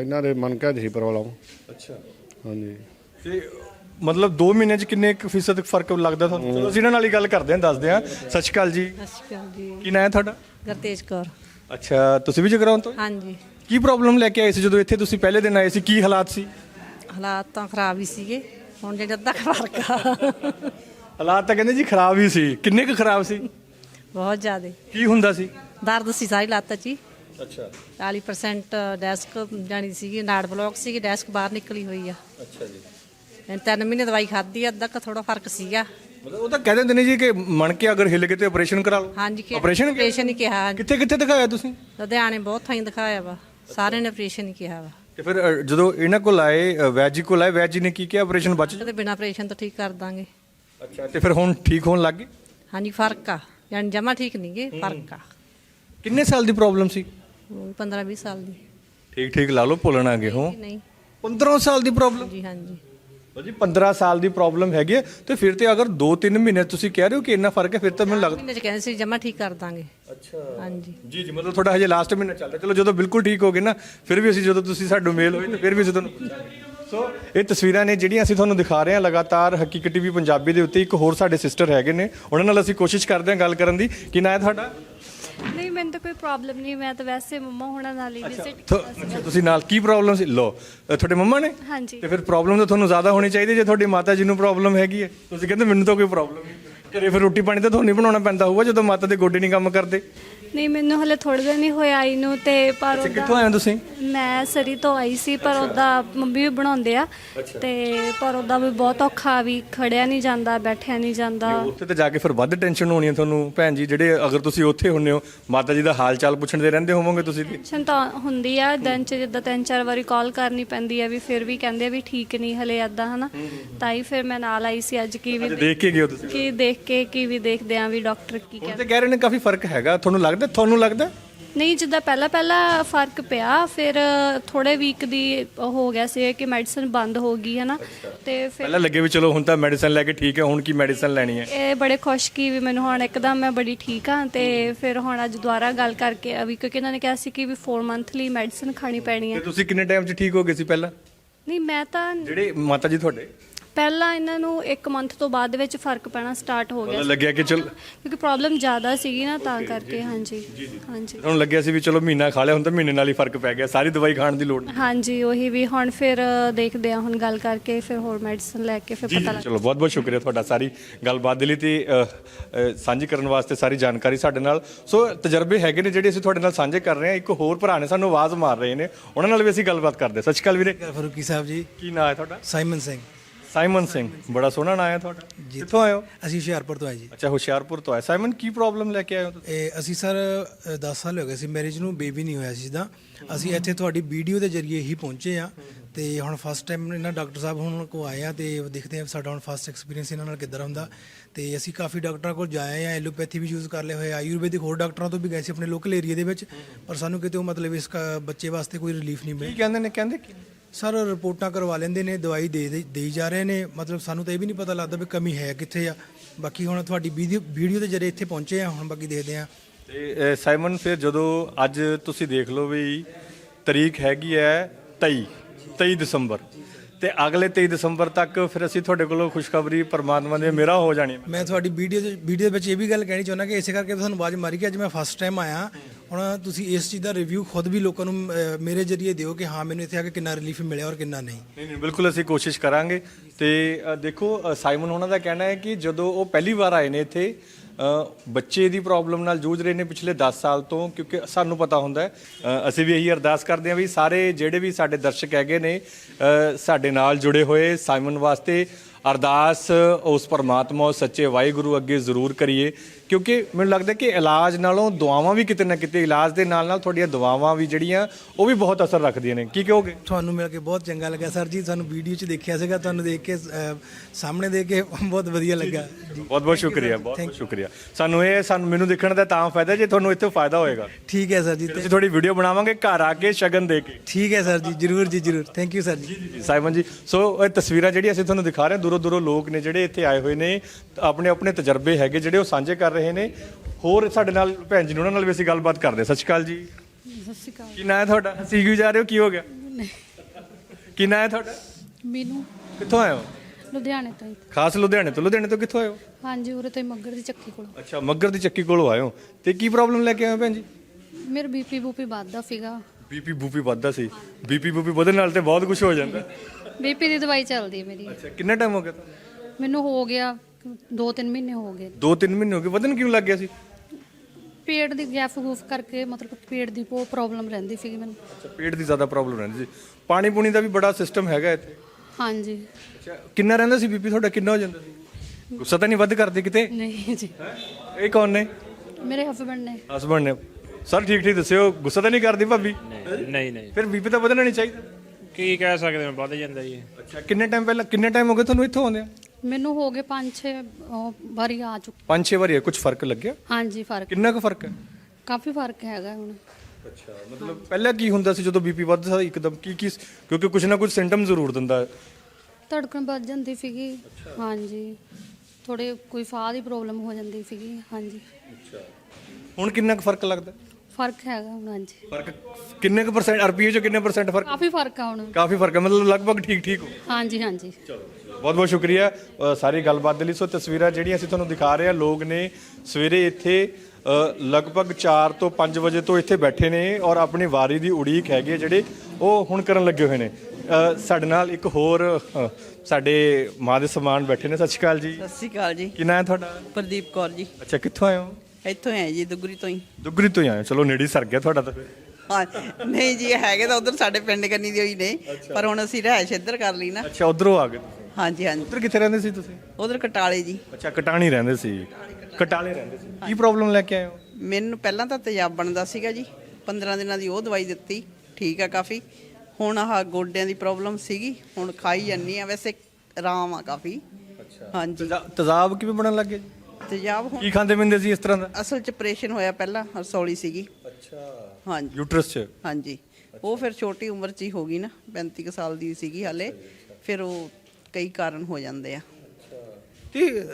ਇਹਨਾਂ ਦੇ ਮਨਕਾ ਸੀ ਪ੍ਰੋਬਲਮ ਅੱਛਾ। ਹਾਂਜੀ। ਤੇ ਮਤਲਬ 2 ਮਹੀਨੇ ਚ ਕਿੰਨੇ ਕੁ ਫੀਸਦ ਫ਼ਰਕ ਲੱਗਦਾ ਤੁਹਾਨੂੰ? ਚਲੋ ਅਸੀਂ ਇਹਨਾਂ ਨਾਲ ਹੀ ਗੱਲ ਕਰਦੇ ਹਾਂ ਦੱਸਦੇ ਹਾਂ। ਸਤਿ ਸ਼੍ਰੀ ਅਕਾਲ ਜੀ। ਸਤਿ ਸ਼੍ਰੀ ਅਕਾਲ ਜੀ। ਕੀ ਨਾਂ ਹੈ ਤੁਹਾਡਾ? ਗਰਤੇਜ ਕੌਰ। ਅੱਛਾ ਤੁਸੀਂ ਵੀ ਜਗਰਾਉਂ ਤੋਂ? ਹਾਂਜੀ। ਕੀ ਪ੍ਰੋਬਲਮ ਲੈ ਕੇ ਆਏ ਸੀ ਜਦੋਂ ਇੱਥੇ ਤੁਸੀਂ ਪਹਿਲੇ ਦਿਨ ਆਏ ਸੀ? ਕੀ ਹਾਲਾਤ ਸੀ? ਹਾਲਾਤ ਤਾਂ ਖਰਾਬ ਹੀ ਸੀਗੇ। ਹੁਣ ਜਿਹੜਾ ਅੱਧਾ ਫ਼ਰਕ ਆ। ਹਾਲਾਤ ਤਾਂ ਕਹਿੰਦੇ ਜੀ ਖਰਾਬ ਹੀ ਸੀ। ਕਿੰਨੇ ਕੁ ਖਰਾਬ ਸੀ? ਬਹੁਤ ਜ਼ਿਆਦੇ। ਕੀ ਹੁੰਦਾ ਸੀ? ਦਰਦ ਸੀ ਸਾਰੀ ਲੱਤ 'ਚ ਹੀ। ਅੱਛਾ। 40% ਡੈਸਕ ਜਾਣੀ ਸੀਗੀ ਨਾੜ ਬਲੌਕ ਸੀਗੀ ਡੈਸਕ ਬਾਹਰ ਨਿਕਲੀ ਹੋਈ ਆ। ਅੱਛਾ ਜੀ। ਮੈਂ ਤਿੰਨ ਮਹੀਨੇ ਦਵਾਈ ਖਾਧੀ ਆ ਅੱਧਾ ਕੁ ਥੋੜਾ ਫ਼ਰਕ ਸੀਗਾ। ਮਤਲਬ ਉਹ ਤਾਂ ਕਹਿ ਦਿੰਦੇ ਨੇ ਜੀ ਕਿ ਮਣ ਕੇ ਅਗਰ ਹਿੱਲ ਗਏ ਤੇ ਆਪਰੇਸ਼ਨ ਕਰਾ ਲਓ। ਹਾਂਜੀ ਕਿ ਕਿਹਾ? ਆਪਰੇਸ਼ਨ ਹੀ ਕਿਹਾ। ਕਿੱਥੇ ਕਿੱਥੇ ਦਿਖਾਇਆ ਤੁਸੀਂ? ਲੁਧਿਆਣੇ ਬਹੁਤ ਥਾਈਂ ਦਿਖਾਇਆ ਵਾ। ਸਾਰਿਆਂ ਨੇ ਆਪਰੇਸ਼ਨ ਹੀ ਕਿਹਾ ਵਾ। ਤੇ ਫਿਰ ਅ, ਜਦੋਂ ਇਹਨਾਂ ਕੋਲ ਆਏ ਅ, ਵੈਦ ਜੀ ਕੋਲ ਆਏ ਵੈਦ ਜੀ ਨੇ ਕੀ ਕਿਹਾ ਆਪਰੇਸ਼ਨ ਬਚ ਤੇ ਬਿਨਾਂ ਆਪਰੇਸ਼ਨ ਤੋਂ ਠੀਕ ਕਰ ਦਾਂਗੇ। ਅੱਛਾ ਤੇ ਫਿਰ ਹੁਣ ਠੀਕ ਹੋਣ ਲੱਗ ਗਏ? ਹਾਂਜੀ ਫ਼ਰਕ ਆ। ਯਾਨੀ ਜਮਾ ਠੀਕ ਨਹੀਂ ਗੇ ਫ਼ਰਕ ਆ। ਕਿੰਨੇ ਸਾਲ ਦੀ ਪ੍ਰੋਬਲਮ ਸੀ? 15 20 ਸਾਲ ਦੀ। ਠੀਕ ਠੀਕ ਲਾ ਲਓ ਭੁੱਲਣ ਆ ਗਏ ਹੋ। ਨਹੀਂ। 15 ਸਾਲ ਦੀ ਪ੍ਰੋਬਲਮ ਜੀ ਹਾਂਜੀ। ਜੀ 15 ਸਾਲ ਦੀ ਪ੍ਰੋਬਲਮ ਹੈਗੀ ਹੈ। ਤੇ ਫਿਰ ਤੇ ਅਗਰ 2-3 ਮਹੀਨੇ ਤੁਸੀਂ ਕਹਿ ਰਹੇ ਹੋ ਕਿ ਇੰਨਾ ਫ਼ਰਕ ਹੈ ਫਿਰ ਤਾਂ ਮੈਨੂੰ ਲੱਗਦਾ ਮਹੀਨੇ ਚ ਕਹਿੰਦੇ ਸੀ ਜਮਾ ਠੀਕ ਕਰ ਦਾਂਗੇ। ਅੱਛਾ। ਹਾਂਜੀ। ਜੀ ਜੀ ਮਤਲਬ ਤੁਹਾਡਾ ਹਜੇ ਲਾਸਟ ਮਹੀਨਾ ਚੱਲ ਰਿਹਾ ਚਲੋ ਜਦੋਂ ਬਿਲਕੁਲ ਠੀਕ ਹੋ ਗਏ ਨਾ ਫਿਰ ਵੀ ਅਸੀਂ ਜਦੋਂ ਤੁਸੀਂ ਸਾਨੂੰ ਮੇਲ ਹੋਈ ਤਾਂ ਫਿਰ ਵੀ ਅਸੀਂ ਤੁਹਾਨੂੰ ਪੁੱਛਾਂਗੇ। ਸੋ ਇਹ ਤਸਵੀਰਾਂ ਨੇ ਜਿਹੜੀਆਂ ਅਸੀਂ ਤੁਹਾਨੂੰ ਦਿਖਾ ਰਹੇ ਹਾਂ ਲਗਾਤਾਰ ਹਕੀਕਤ ਟੀਵੀ ਪੰਜਾਬੀ ਦੇ ਉੱਤੇ ਇੱਕ ਹੋਰ ਸਾਡੇ ਸਿਸਟਰ ਹੈਗੇ ਨੇ। ਉਹਨਾਂ ਨਾਲ ਅਸੀਂ ਕੋਸ਼ਿਸ਼ ਕਰਦੇ ਹਾਂ ਗੱਲ ਕਰਨ ਦੀ। ਕਿ ਨਾ ਹੈ ਤੁਹਾਡਾ? ਨਹੀਂ ਮੈਨੂੰ ਤਾਂ ਕੋਈ ਪ੍ਰੋਬਲਮ ਨਹੀਂ ਮੈਂ ਤਾਂ ਵੈਸੇ ਮੰਮਾ ਹੋਣਾ ਨਾਲ ਹੀ ਵਿਜ਼ਿਟ ਅੱਛਾ, ਤੁਸੀਂ ਨਾਲ ਕੀ ਪ੍ਰੋਬਲਮ ਸੀ? ਲੋ ਤੁਹਾਡੇ ਮੰਮਾ ਨੇ? ਹਾਂਜੀ। ਤੇ ਫਿਰ ਪ੍ਰੋਬਲਮ ਤਾਂ ਤੁਹਾਨੂੰ ਜ਼ਿਆਦਾ ਹੋਣੀ ਚਾਹੀਦੀ ਜੇ ਤੁਹਾਡੀ ਮਾਤਾ ਜੀ ਨੂੰ ਪ੍ਰੋਬਲਮ ਹੈਗੀ ਹੈ। ਤੁਸੀਂ ਕਹਿੰਦੇ ਮੈਨੂੰ ਤਾਂ ਕੋਈ ਪ੍ਰੋਬਲਮ ਨਹੀਂ। ਘਰੇ ਫਿਰ ਰੋਟੀ ਪਾਣੀ ਤਾਂ ਤੁਹਾਨੂੰ ਹੀ ਬਣਾਉਣਾ ਪੈਂਦਾ ਹੋਊਗਾ ਜਦੋਂ ਮਾਤਾ ਦੇ ਗੋਡੇ ਨਹੀਂ ਕੰਮ ਕਰਦੇ। ਨਹੀਂ ਮੈਨੂੰ ਹਲੇ ਥੋੜੇ ਦਿਨ ਹੀ ਹੋਇਆ ਆਈ ਨੂੰ ਤੇ ਪਰ ਅੱਛਾ ਕਿੱਥੋਂ ਆਏ ਹੋ ਤੁਸੀਂ? ਮੈਂ ਸਰੀ ਤੋਂ ਆਈ ਸੀ ਪਰ ਉਹਦਾ ਮੰਮੀ ਵੀ ਬਣਾਉਂਦੇ ਆ ਤੇ ਪਰ ਉਹਦਾ ਵੀ ਬਹੁਤ ਔਖਾ ਵੀ ਖੜਿਆ ਨਹੀਂ ਜਾਂਦਾ ਬੈਠਿਆ ਨਹੀਂ ਜਾਂਦਾ। ਉੱਥੇ ਤੇ ਜਾ ਕੇ ਫਿਰ ਵੱਧ ਟੈਨਸ਼ਨ ਹੋਣੀ ਹੈ ਤੁਹਾਨੂੰ ਭੈਣ ਜੀ ਜਿਹੜੇ ਅਗਰ ਤੁਸੀਂ ਉੱਥੇ ਹੁੰਨੇ ਹੋ ਮਾਤਾ ਜੀ ਦਾ ਹਾਲ ਚਾਲ ਪੁੱਛਣਦੇ ਰਹਿੰਦੇ ਹੋਵੋਗੇ ਤੁਸੀਂ ਟੈਨਸ਼ਨ ਤਾਂ ਹੁੰਦੀ ਆ ਦਿਨ ਚ ਜਿੱਦਾਂ ਤਿੰਨ ਚਾਰ ਵਾਰੀ ਕਾਲ ਕਰਨੀ ਪੈਂਦੀ ਆ ਵੀ ਫਿਰ ਵੀ ਕਹਿੰਦੇ ਆ ਵੀ ਠੀਕ ਨਹੀਂ ਹਲੇ ਏਦਾਂ ਹਨਾ? ਤਾਂ ਹੀ ਫਿਰ ਮੈਂ ਨਾਲ ਆਈ ਸੀ ਅੱਜ ਕੀ ਵੀ ਦੇਖ ਕੇ ਗਏ ਹੋ ਤੁਸੀਂ? ਕੀ ਦੇਖ ਕੇ ਕੀ ਵੀ ਦੇਖਦੇ ਆ ਵੀ ਡਾਕਟਰ ਕੀ ਹੁਣ ਕਹਿੰਦੇ। ਤੇ ਕਹਿ ਰਹੇ ਨੇ ਕਾਫੀ ਫ਼ਰਕ ਹੈਗਾ ਤੁਹਾਨੂੰ ਲੱਗਦਾ ਤੁਹਾਨੂੰ ਲੱਗਦਾ? ਨਹੀਂ ਜਿੱਦਾਂ ਪਹਿਲਾਂ ਪਹਿਲਾਂ ਫ਼ਰਕ ਪਿਆ ਫਿਰ ਥੋੜੇ ਵੀਕ ਦੀ ਉਹ ਹੋ ਗਿਆ ਸੀ ਕਿ ਮੈਡੀਸਨ ਬੰਦ ਹੋ ਗਈ ਹੈ ਨਾ ਤੇ ਫਿਰ ਪਹਿਲਾਂ ਲੱਗੇ ਵੀ ਚਲੋ ਹੁਣ ਤਾਂ ਮੈਡੀਸਨ ਲੈ ਕੇ ਠੀਕ ਹੈ ਹੁਣ ਕੀ ਮੈਡੀਸਨ ਲੈਣੀ ਹੈ? ਇਹ ਬੜੇ ਖੁਸ਼ ਕੀ ਵੀ ਮੈਨੂੰ ਹੁਣ ਇੱਕਦਮ ਮੈਂ ਬੜੀ ਠੀਕ ਹਾਂ ਤੇ ਫਿਰ ਹੁਣ ਅੱਜ ਦੁਬਾਰਾ ਗੱਲ ਕਰਕੇ ਆ ਵੀ ਕਿਉਂਕਿ ਇਹਨਾਂ ਨੇ ਕਿਹਾ ਸੀ ਕਿ ਵੀ 4 ਮੰਥਲੀ ਮੈਡੀਸਨ ਖਾਣੀ ਪੈਣੀ ਤੇ ਹੈ ਤੁਸੀਂ ਕਿੰਨੇ ਟਾਈਮ 'ਚ ਠੀਕ ਹੋ ਗਏ ਸੀ ਪਹਿਲਾਂ? ਨਹੀਂ ਮੈਂ ਤਾਂ ਜਿਹੜੇ ਮਾਤਾ ਜੀ ਤੁਹਾਡੇ? ਪਹਿਲਾਂ ਇਹਨਾਂ ਨੂੰ 1 ਮੰਥ ਤੋਂ ਬਾਅਦ ਦੇ ਵਿੱਚ ਫ਼ਰਕ ਪੈਣਾ ਸਟਾਰਟ ਹੋ ਗਿਆ ਮਤਲਬ। ਲੱਗਿਆ ਕਿ ਚਲ ਕਿਉਂਕਿ ਪ੍ਰੋਬਲਮ ਜ਼ਿਆਦਾ ਸੀਗੀ ਨਾ ਤਾਂ ਕਰਕੇ ਹਾਂਜੀ ਹਾਂਜੀ। ਤੁਹਾਨੂੰ ਲੱਗਿਆ ਸੀ ਵੀ ਚਲੋ ਮਹੀਨਾ ਖਾ ਲਿਆ ਹੁਣ ਤਾਂ ਮਹੀਨੇ ਨਾਲ ਹੀ ਫ਼ਰਕ ਪੈ ਗਿਆ ਸਾਰੀ ਦਵਾਈ ਖਾਣ ਦੀ ਲੋੜ ਨਹੀਂ। ਹਾਂਜੀ ਉਹੀ ਵੀ ਹੁਣ ਫਿਰ ਦੇਖਦੇ ਆ ਹੁਣ ਗੱਲ ਕਰਕੇ ਫਿਰ ਹੋਰ ਮੈਡੀਸਨ ਲੈ ਕੇ ਫਿਰ ਪਤਾ ਲੱਗ ਚਲੋ ਬਹੁਤ ਬਹੁਤ ਸ਼ੁਕਰੀਆ ਤੁਹਾਡਾ ਸਾਰੀ ਗੱਲਬਾਤ ਦੇ ਲਈ ਤੇ ਅ, ਅ, ਸਾਂਝੀ ਕਰਨ ਵਾਸਤੇ ਸਾਰੀ ਜਾਣਕਾਰੀ ਸਾਡੇ ਨਾਲ। ਸੋ ਤਜਰਬੇ ਹੈਗੇ ਨੇ ਜਿਹੜੇ ਅਸੀਂ ਤੁਹਾਡੇ ਨਾਲ ਸਾਂਝੇ ਕਰ ਰਹੇ ਹਾਂ ਇੱਕ ਹੋਰ ਭਰਾ ਨੇ ਸਾਨੂੰ ਆਵਾਜ਼ ਮਾਰ ਰਹੇ ਨੇ ਉਹਨਾਂ ਨਾਲ ਵੀ ਅਸੀਂ ਗੱਲਬਾਤ ਕਰਦੇ ਹਾਂ। ਸਤਿ ਸ਼੍ਰੀ ਅਕਾਲ ਵੀਰੇ। ਫਰੂਕੀ ਸਾਹਿਬ ਜੀ। ਕੀ ਨਾਂ ਹੈ ਤੁਹਾਡਾ? ਸਾਈਮਨ ਸਿੰਘ। ਸਾਈਮਨ ਸਿੰਘ ਬੜਾ ਸੋਹਣਾ ਨਾਂ ਹੈ ਤੁਹਾਡਾ ਕਿੱਥੋਂ ਆਏ ਹੋ ਅਸੀਂ ਹੁਸ਼ਿਆਰਪੁਰ ਤੋਂ ਆਏ ਜੀ ਅੱਛਾ ਹੁਸ਼ਿਆਰਪੁਰ ਤੋਂ ਆਏ ਸਾਈਮਨ ਕੀ ਪ੍ਰੋਬਲਮ ਲੈ ਕੇ ਆਏ ਹੋ ਤੁਸੀਂ ਇਹ ਅਸੀਂ ਸਰ 10 ਸਾਲ ਹੋ ਗਏ ਸੀ ਮੈਰਿਜ ਨੂੰ ਬੇਬੀ ਨਹੀਂ ਹੋਇਆ ਸੀ ਜਿੱਦਾਂ ਅਸੀਂ ਇੱਥੇ ਤੁਹਾਡੀ ਵੀਡੀਓ ਦੇ ਜ਼ਰੀਏ ਹੀ ਪਹੁੰਚੇ ਆ ਤੇ ਹੁਣ ਫਸਟ ਟਾਈਮ ਇਹਨਾਂ ਡਾਕਟਰ ਸਾਹਿਬ ਹੁਣ ਕੋ ਆਏ ਆ ਤੇ ਦੇਖਦੇ ਆ ਸਾਡਾ ਹੁਣ ਫਸਟ ਐਕਸਪੀਰੀਅੰਸ ਇਹਨਾਂ ਨਾਲ ਕਿੱਦਾਂ ਹੁੰਦਾ। ਤੇ ਅਸੀਂ ਕਾਫੀ ਡਾਕਟਰਾਂ ਕੋਲ ਜਾਏ ਆ ਐਲੋਪੈਥੀ ਵੀ ਯੂਜ਼ ਕਰ ਲਏ ਹੋਏ ਆਯੁਰਵੈਦਿਕ ਹੋਰ ਡਾਕਟਰਾਂ ਤੋਂ ਵੀ ਗਏ ਸੀ ਆਪਣੇ ਲੋਕਲ ਏਰੀਆ ਦੇ ਵਿੱਚ। ਪਰ ਸਾਨੂੰ ਕਿਤੇ ਉਹ ਮਤਲਬ ਇਸ ਬੱਚੇ ਵਾਸਤੇ ਕੋਈ ਰਿਲੀਫ ਨਹੀਂ ਮਿਲੀ। ਕੀ ਕਹਿੰਦੇ ਨੇ? ਕਹਿੰਦੇ ਕੀ ਸਰ ਰਿਪੋਰਟਾਂ ਕਰਵਾ ਲੈਂਦੇ ਨੇ ਦਵਾਈ ਦੇ ਦੇ- ਦੇਈ ਜਾ ਰਹੇ ਨੇ। ਮਤਲਬ ਸਾਨੂੰ ਤਾਂ ਇਹ ਵੀ ਨਹੀਂ ਪਤਾ ਲੱਗਦਾ ਵੀ ਕਮੀ ਹੈ ਕਿੱਥੇ ਆ। ਬਾਕੀ ਹੁਣ ਤੁਹਾਡੀ ਵੀਡੀਓ ਵੀਡੀਓ ਦੇ ਜਰੀਏ ਇੱਥੇ ਪਹੁੰਚੇ ਆ ਹੁਣ ਬਾਕੀ ਦੇਖਦੇ ਆ ਤੇ ਅ, ਸਾਈਮਨ ਫਿਰ ਜਦੋਂ ਅੱਜ ਤੁਸੀਂ ਦੇਖ ਲਓ ਵੀ ਤਰੀਕ ਹੈਗੀ ਹੈ 23 23 ਦਸੰਬਰ। ਤੇ ਅਗਲੇ 23 ਦਸੰਬਰ ਤੱਕ ਫਿਰ ਅਸੀਂ ਤੁਹਾਡੇ ਕੋਲੋਂ ਖੁਸ਼ਖਬਰੀ ਪਰਮਾਤਮਾ ਦੇ ਮੇਰਾ ਹੋ ਜਾਣੀ ਹੈ। ਮੈਂ ਤੁਹਾਡੀ ਵੀਡੀਓ ਦੇ ਵੀਡੀਓ ਦੇ ਵਿੱਚ ਇਹ ਵੀ ਗੱਲ ਕਹਿਣੀ ਚਾਹੁੰਦਾ ਕਿ ਇਸੇ ਕਰਕੇ ਤੁਹਾਨੂੰ ਆਵਾਜ਼ ਮਾਰੀ ਕਿ ਅੱਜ ਮੈਂ ਫਸਟ ਟਾਈਮ ਆਇਆ। ਹੁਣ ਤੁਸੀਂ ਇਸ ਚੀਜ਼ ਦਾ ਰਿਵਿਊ ਖੁਦ ਵੀ ਲੋਕਾਂ ਨੂੰ ਅਹ, ਮੇਰੇ ਜਰੀਏ ਦਿਓ ਕਿ ਹਾਂ ਮੈਨੂੰ ਇੱਥੇ ਆ ਕੇ ਕਿੰਨਾ ਰਿਲੀਫ ਮਿਲਿਆ ਔਰ ਕਿੰਨਾ ਨਹੀਂ। ਨਹੀਂ ਨਹੀਂ ਬਿਲਕੁਲ ਅਸੀਂ ਕੋਸ਼ਿਸ਼ ਕਰਾਂਗੇ। ਤੇ ਅ, ਦੇਖੋ ਅ, ਸਾਈਮਨ ਉਹਨਾਂ ਦਾ ਕਹਿਣਾ ਹੈ ਕਿ ਜਦੋਂ ਉਹ ਪਹਿਲੀ ਵਾਰ ਆਏ ਨੇ ਇੱਥੇ ਬੱਚੇ ਦੀ ਪ੍ਰੋਬਲਮ ਨਾਲ ਜੂਝ ਰਹੇ ਨੇ ਪਿਛਲੇ 10 ਸਾਲ ਤੋਂ, ਕਿਉਂਕਿ ਸਾਨੂੰ ਪਤਾ ਹੁੰਦਾ ਹੈ ਅਸੀਂ ਵੀ ਇਹੀ ਅਰਦਾਸ ਕਰਦੇ ਹਾਂ ਵੀ ਸਾਰੇ ਜਿਹੜੇ ਵੀ ਸਾਡੇ ਦਰਸ਼ਕ ਹੈਗੇ ਨੇ ਸਾਡੇ ਨਾਲ ਜੁੜੇ ਹੋਏ ਸਾਈਮਨ ਵਾਸਤੇ ਅਰਦਾਸ ਉਸ ਪਰਮਾਤਮਾ ਉਸ ਸੱਚੇ ਵਾਹਿਗੁਰੂ ਅੱਗੇ ਜ਼ਰੂਰ ਕਰੀਏ। ਕਿਉਂਕਿ ਮੈਨੂੰ ਲੱਗਦਾ ਕਿ ਇਲਾਜ ਨਾਲੋਂ ਦੁਆਵਾਂ ਵੀ ਕਿਤੇ ਨਾ ਕਿਤੇ ਇਲਾਜ ਦੇ ਨਾਲ ਨਾਲ ਤੁਹਾਡੀਆਂ ਦੁਆਵਾਂ ਵੀ ਜਿਹੜੀਆਂ ਉਹ ਵੀ ਬਹੁਤ ਅਸਰ ਰੱਖਦੀਆਂ ਨੇ। ਕੀ ਕਹੋਗੇ? ਤੁਹਾਨੂੰ ਮਿਲ ਕੇ ਬਹੁਤ ਚੰਗਾ ਲੱਗਾ ਸਰ ਜੀ। ਤੁਹਾਨੂੰ ਵੀਡੀਓ 'ਚ ਦੇਖਿਆ ਸੀਗਾ ਤੁਹਾਨੂੰ ਦੇਖ ਕੇ ਅਹ, ਸਾਹਮਣੇ ਦੇਖ ਕੇ ਬਹੁਤ ਵਧੀਆ ਲੱਗਾ। ਬਹੁਤ ਬਹੁਤ ਸ਼ੁਕਰੀਆ ਬਹੁਤ ਬਹੁਤ ਸ਼ੁਕਰੀਆ। ਸਾਨੂੰ ਇਹ ਸਾਨੂੰ ਮੈਨੂੰ ਦੇਖਣ ਦਾ ਤਾਂ ਫਾਇਦਾ ਜੇ ਤੁਹਾਨੂੰ ਇੱਥੇ ਫਾਇਦਾ ਹੋਏਗਾ। ਠੀਕ ਹੈ ਸਰ ਜੀ ਫਿਰ ਅਸੀਂ ਥੋੜੀ ਵੀਡੀਓ ਬਣਾਵਾਂਗੇ ਘਰ ਆ ਕੇ ਸ਼ਗਨ ਦੇ ਕੇ। ਠੀਕ ਹੈ ਸਰ ਜੀ ਜਰੂਰ ਜੀ ਜਰੂਰ। ਥੈਂਕ ਯੂ ਸਰ ਜੀ। ਸਾਈਮਨ ਜੀ ਸੋ ਇਹ ਤਸਵੀਰਾਂ ਜਿਹੜੀਆਂ ਅਸੀਂ ਤੁਹਾਨੂੰ ਦਿਖਾ ਰਹੇ ਹਾਂ ਦੂਰੋਂ ਦੂਰੋਂ ਲੋਕ ਨੇ ਜਿਹੜੇ ਇੱਥੇ ਆਏ ਹੋਏ ਨੇ ਆਪਣੇ ਆਪਣੇ ਤਜਰਬੇ ਹੈਗੇ ਜਿਹੜੇ ਉਹ ਸਾਂਝੇ ਕਰ ਰਹੇ ਨੇ। ਹੋਰ ਸਾਡੇ ਨਾਲ ਭੈਣ ਜੀ ਨੇ ਉਹਨਾਂ ਨਾਲ ਵੀ ਅਸੀਂ ਗੱਲਬਾਤ ਕਰਦੇ ਹਾਂ। ਸਤਿ ਸ਼੍ਰੀ ਅਕਾਲ ਜੀ। ਸਤਿ ਸ਼੍ਰੀ ਅਕਾਲ। ਕੀ ਨਾਂ ਹੈ ਤੁਹਾਡਾ? ਹੱਸੀ ਕਿਉਂ ਜਾ ਰਹੇ ਹੋ? ਕੀ ਹੋ ਗਿਆ? ਕੀ ਨਾਂ ਹੈ ਤੁਹਾਡਾ? ਮੈਨੂੰ। ਕਿੱਥੋਂ ਆਏ ਹੋ? ਲੁਧਿਆਣੇ ਤੋਂ ਹੀ। ਖਾਸ ਲੁਧਿਆਣੇ ਤੋਂ। ਲੁਧਿਆਣੇ ਤੋਂ ਕਿੱਥੋਂ ਆਏ ਹੋ? ਹਾਂਜੀ ਉਰੇ ਤੋਂ ਹੀ ਮੱਗਰ ਦੀ ਚੱਕੀ ਕੋਲ। ਅੱਛਾ ਮੱਗਰ ਦੀ ਚੱਕੀ ਕੋਲੋਂ ਆਏ ਹੋ। ਤੇ ਕੀ ਪ੍ਰੋਬਲਮ ਲੈ ਕੇ ਆਏ ਹੋ ਭੈਣ ਜੀ? ਮੇਰਾ ਬੀਪੀ ਬੂਪੀ ਵੱਧਦਾ ਸੀਗਾ। ਬੀਪੀ ਬੂਪੀ ਵੱਧਦਾ ਸੀ। ਬੀਪੀ ਬੂਪੀ ਵਧਣ ਨਾਲ ਤੇ ਬਹੁਤ ਕੁਝ ਹੋ ਜਾਂਦਾ। ਬੀਪੀ ਦੀ ਦਵਾਈ ਚੱਲਦੀ ਹੈ ਮੇਰੀ। ਅੱਛਾ ਕਿੰਨਾ ਟਾਈਮ ਹੋ ਗਿਆ? ਤੁਹਾਨੂੰ ਮੈਨੂੰ ਹੋ ਗਿਆ 2-3 ਮਹੀਨੇ ਹੋ ਗਏ। ਦੋ ਤਿੰਨ ਮਹੀਨੇ ਹੋ ਗਏ। ਵਧਣ ਕਿਉਂ ਲੱਗ ਗਿਆ ਸੀ? ਪੇਟ ਦੀ ਗੈਫ ਗੂਫ ਕਰਕੇ ਮਤਲਬ ਪੇਟ ਦੀ ਬਹੁਤ ਪ੍ਰੋਬਲਮ ਰਹਿੰਦੀ ਸੀਗੀ ਮੈਨੂੰ। ਅੱਛਾ ਪੇਟ ਦੀ ਜ਼ਿਆਦਾ ਪ੍ਰੋਬਲਮ ਰਹਿੰਦੀ ਸੀ। ਪਾਣੀ ਪੂਣੀ ਦਾ ਵੀ ਬੜਾ ਸਿਸਟਮ ਹੈਗਾ ਇੱਥੇ। ਹਾਂਜੀ। ਅੱਛਾ ਕਿੰਨਾ ਰਹਿੰਦਾ ਸੀ ਬੀਪੀ? ਤੁਹਾਡਾ ਕਿੰਨਾ ਹੋ ਜਾਂਦਾ ਸੀ? ਗੁੱਸਾ ਤਾਂ ਨਹੀਂ ਵੱਧ ਕਰਦੇ ਕਿਤੇ? ਨਹੀਂ ਜੀ। ਇਹ ਕੌਣ ਨੇ? ਮੇਰੇ ਹਸਬੰਡ ਨੇ। ਹਸਬੰਡ ਨੇ। ਸਰ ਠੀਕ ਠੀਕ ਦੱਸਿਓ। ਗੁੱਸਾ ਤਾਂ ਨਹੀਂ ਕਰਦੀ ਭਾਬੀ? ਨਹੀਂ ਨਹੀਂ ਫਿਰ ਬੀਪੀ ਤਾਂ ਵਧਣਾ ਨਹੀਂ ਚਾਹੀਦਾ। ਕੀ ਕਹਿ ਸਕਦੇ ਹਾਂ ਵੱਧ ਜਾਂਦਾ ਜੀ। ਅੱਛਾ ਕਿੰਨੇ ਟਾਈਮ ਪਹਿਲਾਂ ਕਿੰਨੇ ਟਾਈਮ ਹੋ ਗਏ ਤੁਹਾਨੂੰ ਇੱਥੋਂ ਆਉਂਦੇ ਆ ਮੈਨੂੰ ਹੋ ਗਏ 5-6 ਵਾਰੀ ਆ ਚੁੱਕ ਪੰਜ ਛੇ ਵਾਰੀ ਕੁਝ ਫ਼ਰਕ ਲੱਗਿਆ? ਹਾਂਜੀ ਫ਼ਰਕ। ਕਿੰਨਾ ਕੁ ਫ਼ਰਕ ਹੈ? ਕਾਫੀ ਫ਼ਰਕ ਹੈਗਾ ਹੁਣ। ਅੱਛਾ ਮਤਲਬ ਪਹਿਲਾਂ ਕੀ ਹੁੰਦਾ ਸੀ ਜਦੋਂ ਬੀਪੀ ਵੱਧਦਾ ਸੀ ਇੱਕਦਮ? ਕੀ ਕੀ ਕਿਉਂਕਿ ਕੁਝ ਨਾ ਕੁਝ ਸਿੰਪਟਮ ਜ਼ਰੂਰ ਦਿੰਦਾ ਹੈ। ਧੜਕਣ ਵੱਧ ਜਾਂਦੀ ਸੀਗੀ। ਹਾਂਜੀ। ਥੋੜੇ ਕੋਈ ਫਾਹ ਦੀ ਪ੍ਰੋਬਲਮ ਹੋ ਜਾਂਦੀ ਸੀਗੀ। ਹਾਂਜੀ। ਹੁਣ ਕਿੰਨਾ ਕੁ ਫ਼ਰਕ ਲੱਗਦਾ? ਫ਼ਰਕ ਹੈਗਾ ਹੁਣ ਹਾਂਜੀ। ਫ਼ਰਕ ਕਿੰਨੇ ਕੁ ਪਰਸੈਂਟ ਆਰਪੀਏ ਚ ਕਿੰਨੇ ਪਰਸੈਂਟ ਫ਼ਰਕ? ਕਾਫੀ ਫ਼ਰਕ ਆ ਹੁਣ। ਕਾਫੀ ਫ਼ਰਕ ਹੈ ਮਤਲਬ ਲਗਭਗ ਠੀਕ ਠੀਕ ਹੋ। ਹਾਂਜੀ ਹਾਂਜੀ। ਬਹੁਤ ਬਹੁਤ ਸ਼ੁਕਰੀਆ ਅ, ਸਾਰੀ ਗੱਲਬਾਤ ਦੇ ਲਈ। ਸੋ ਤਸਵੀਰਾਂ ਜਿਹੜੀਆਂ ਅਸੀਂ ਤੁਹਾਨੂੰ ਦਿਖਾ ਰਹੇ ਹਾਂ ਲੋਕ ਨੇ ਸਵੇਰੇ ਇੱਥੇ ਅ, ਲਗਭਗ 4 ਤੋਂ 5 ਵਜੇ ਤੋਂ ਇੱਥੇ ਬੈਠੇ ਨੇ ਔਰ ਆਪਣੀ ਵਾਰੀ ਦੀ ਉਡੀਕ ਹੈਗੀ ਹੈ ਜਿਹੜੇ ਉਹ ਹੁਣ ਕਰਨ ਲੱਗੇ ਹੋਏ ਨੇ। ਅ, ਸਾਡੇ ਨਾਲ ਇੱਕ ਹੋਰ ਅ, ਸਾਡੇ ਮਾਂ ਦੇ ਸਮਾਨ ਬੈਠੇ ਨੇ। ਸਤਿ ਸ਼੍ਰੀ ਅਕਾਲ ਜੀ। ਸਤਿ ਸ਼੍ਰੀ ਅਕਾਲ ਜੀ। ਕੀ ਨਾਂ ਹੈ ਤੁਹਾਡਾ? ਪ੍ਰਦੀਪ ਕੌਰ ਜੀ। ਅੱਛਾ ਕਿੱਥੋਂ ਆਏ ਹੋ? ਇੱਥੋਂ ਆਏ ਜੀ ਦੁਗਰੀ ਤੋਂ ਹੀ। ਦੁੱਗਰੀ ਤੋਂ ਹੀ ਆਏ ਹੋ। ਚਲੋ ਨੇੜੇ ਹੀ ਸਰ ਗਿਆ ਤੁਹਾਡਾ ਤਾਂ। ਫਿਰ ਹਾਂ ਨਹੀਂ ਜੀ ਹੈਗੇ ਤਾਂ ਉਧਰ ਸਾਡੇ ਪਿੰਡ ਕੰਨੀ ਦੇ ਹੋਈ ਨੇ ਪਰ ਹੁਣ ਅਸੀਂ ਰਹਿਸ਼ ਇੱਧਰ ਕਰ ਲਈ ਨਾ। ਅੱਛਾ ਉਧਰੋਂ ਆ ਗਏ ਤੁਸੀਂ? ਹਾਂਜੀ ਹਾਂਜੀ। ਉਧਰ ਕਿੱਥੇ ਰਹਿੰਦੇ ਸੀ ਤੁਸੀਂ? ਉਧਰ ਕਟਾਲੇ ਜੀ। ਅੱਛਾ ਕਟਾਣੀ ਰਹਿੰਦੇ ਸੀ। ਕਟਾਲੇ ਰਹਿੰਦੇ ਸੀ। ਕੀ ਪ੍ਰੋਬਲਮ ਲੈ ਕੇ ਆਏ ਹੋ? ਮੈਨੂੰ ਪਹਿਲਾਂ ਤਾਂ ਤੇਜ਼ਾਬ ਬਣਦਾ ਸੀਗਾ ਜੀ। 15 ਦਿਨਾਂ ਦੀ ਉਹ ਦਵਾਈ ਦਿੱਤੀ ਠੀਕ ਆ ਕਾਫੀ। ਹੁਣ ਆਹ ਗੋਡਿਆਂ ਦੀ ਪ੍ਰੋਬਲਮ ਸੀਗੀ ਹੁਣ ਖਾਈ ਜੰਨੀ ਆ ਵੈਸੇ ਆਰਾਮ ਆ ਕਾਫੀ। ਹਾਂਜੀ। ਤੇਜ਼ਾ- ਤੇਜ਼ਾਬ ਕਿਵੇਂ ਬਣਨ ਲੱਗੇ ਤੇਜ਼ਾਬ ਹੁਣ ਕੀ ਖਾਂਦੇ ਪੀਂਦੇ ਸੀ ਇਸ ਤਰ੍ਹਾਂ ਦਾ? ਅਸਲ ਚ ਆਪਰੇਸ਼ਨ ਹੋਇਆ ਪਹਿਲਾਂ ਰਸੌਲੀ ਸੀਗੀ। ਹਾਂਜੀ। ਯੂਟਰਸ ਚ? ਹਾਂਜੀ। ਉਹ ਫਿਰ ਛੋਟੀ ਉਮਰ 'ਚ ਹੀ ਹੋ ਗਈ ਨਾ 35 ਕੁ ਸਾਲ ਦੀ ਸੀਗੀ ਹਾਲੇ। ਫਿਰ ਉਹ ਕਈ ਕਾਰਨ ਹੋ ਜਾਂਦੇ ਆ। ਤੇ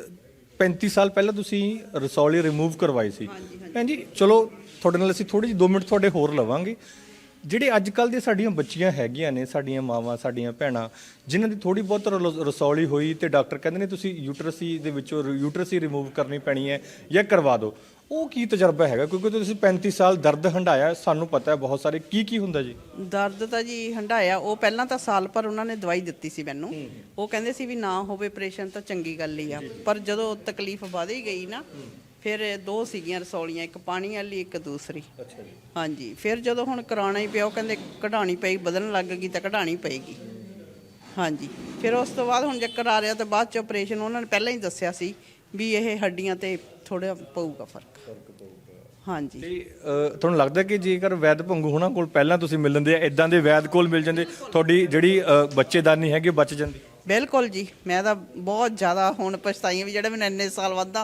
35 ਸਾਲ ਪਹਿਲਾਂ ਤੁਸੀਂ ਰਸੌਲੀ ਰਿਮੂਵ ਕਰਵਾਈ ਸੀ। ਭੈਣ ਜੀ ਚਲੋ ਤੁਹਾਡੇ ਨਾਲ ਅਸੀਂ ਥੋੜੀ ਜਿਹੀ 2 ਮਿੰਟ ਤੁਹਾਡੇ ਹੋਰ ਲਵਾਂਗੇ। ਜਿਹੜੇ ਅੱਜ ਕੱਲ ਦੇ ਸਾਡੀਆਂ ਬੱਚੀਆਂ ਹੈਗੀਆਂ ਨੇ ਸਾਡੀਆਂ ਮਾਵਾਂ ਸਾਡੀਆਂ ਭੈਣਾਂ ਜਿਨ੍ਹਾਂ ਦੀ ਥੋੜੀ ਬਹੁਤ ਰਲ- ਰਸੌਲੀ ਹੋਈ ਤੇ ਡਾਕਟਰ ਕਹਿੰਦੇ ਨੇ ਤੁਸੀਂ ਯੂਟਰਸੀ ਦੇ ਵਿੱਚੋਂ ਯੂਟਰਸ ਰਿਮੂਵ ਕਰਨੀ ਪੈਣੀ ਹੈ ਜਾਂ ਕਰਵਾ ਦਿਓ। ਉਹ ਕੀ ਤਜਰਬਾ ਹੈਗਾ? ਕਿਉਂਕਿ ਤੁਸੀਂ 35 ਸਾਲ ਦਰਦ ਹੰਡਾਇਆ ਸਾਨੂੰ ਪਤਾ ਹੈ ਬਹੁਤ ਸਾਰੇ। ਕੀ ਕੀ ਹੁੰਦਾ ਜੀ? ਦਰਦ ਤਾਂ ਜੀ ਹੰਡਾਇਆ ਉਹ ਪਹਿਲਾਂ ਤਾਂ ਸਾਲ ਭਰ ਉਹਨਾਂ ਨੇ ਦਵਾਈ ਦਿੱਤੀ ਸੀ ਮੈਨੂੰ। ਉਹ ਕਹਿੰਦੇ ਸੀ ਵੀ ਨਾ ਹੋਵੇ ਆਪਰੇਸ਼ਨ ਤਾਂ ਚੰਗੀ ਗੱਲ ਹੀ ਆ। ਪਰ ਜਦੋਂ ਤਕਲੀਫ ਵਧ ਹੀ ਗਈ ਨਾ ਫਿਰ ਦੋ ਸੀਗੀਆਂ ਰਸੌਲੀਆਂ ਇੱਕ ਪਾਣੀ ਵਾਲੀ ਇੱਕ ਦੂਸਰੀ। ਅੱਛਾ ਜੀ। ਹਾਂਜੀ ਫਿਰ ਜਦੋਂ ਹੁਣ ਕਰਾਉਣਾ ਹੀ ਪਿਆ ਉਹ ਕਹਿੰਦੇ ਕਢਾਣੀ ਪਈ ਬਦਲਣ ਲੱਗ ਗਈ ਤਾਂ ਕਢਾਣੀ ਪਏਗੀ। ਹਾਂਜੀ ਫਿਰ ਉਸ ਤੋਂ ਬਾਅਦ ਹੁਣ ਚੱਕਰ ਆ ਰਿਹਾ ਤਾਂ ਬਾਅਦ ਚ ਆਪਰੇਸ਼ਨ ਉਹਨਾਂ ਨੇ ਪਹਿਲਾਂ ਹੀ ਦੱਸਿਆ ਸੀ ਵੀ ਇਹ ਹੱਡੀਆਂ ਤੇ ਥੋੜਾ ਪਊਗਾ ਫ਼ਰਕ। ਹਾਂਜੀ। ਤੇ ਅ, ਤੁਹਾਨੂੰ ਲੱਗਦਾ ਕਿ ਜੇਕਰ ਵੈਦ ਭੰਗੂ ਹੋਣਾ ਕੋਲ ਪਹਿਲਾਂ ਤੁਸੀਂ ਮਿਲ ਲੈਂਦੇ ਆ ਇਦਾਂ ਦੇ ਵੈਦ ਕੋਲ ਮਿਲ ਜਾਂਦੇ ਤੁਹਾਡੀ ਜਿਹੜੀ ਅ, ਬੱਚੇਦਾਨੀ ਹੈਗੀ ਉਹ ਬਚ ਜਾਂਦੀ? ਬਿਲਕੁਲ ਜੀ ਮੈਂ ਤਾਂ ਬਹੁਤ ਜ਼ਿਆਦਾ ਹੁਣ ਪਛਤਾਈ ਹਾਂ ਵੀ ਜਿਹੜਾ ਮੈਨੂੰ ਇੰਨੇ ਸਾਲ ਬਾਅਦ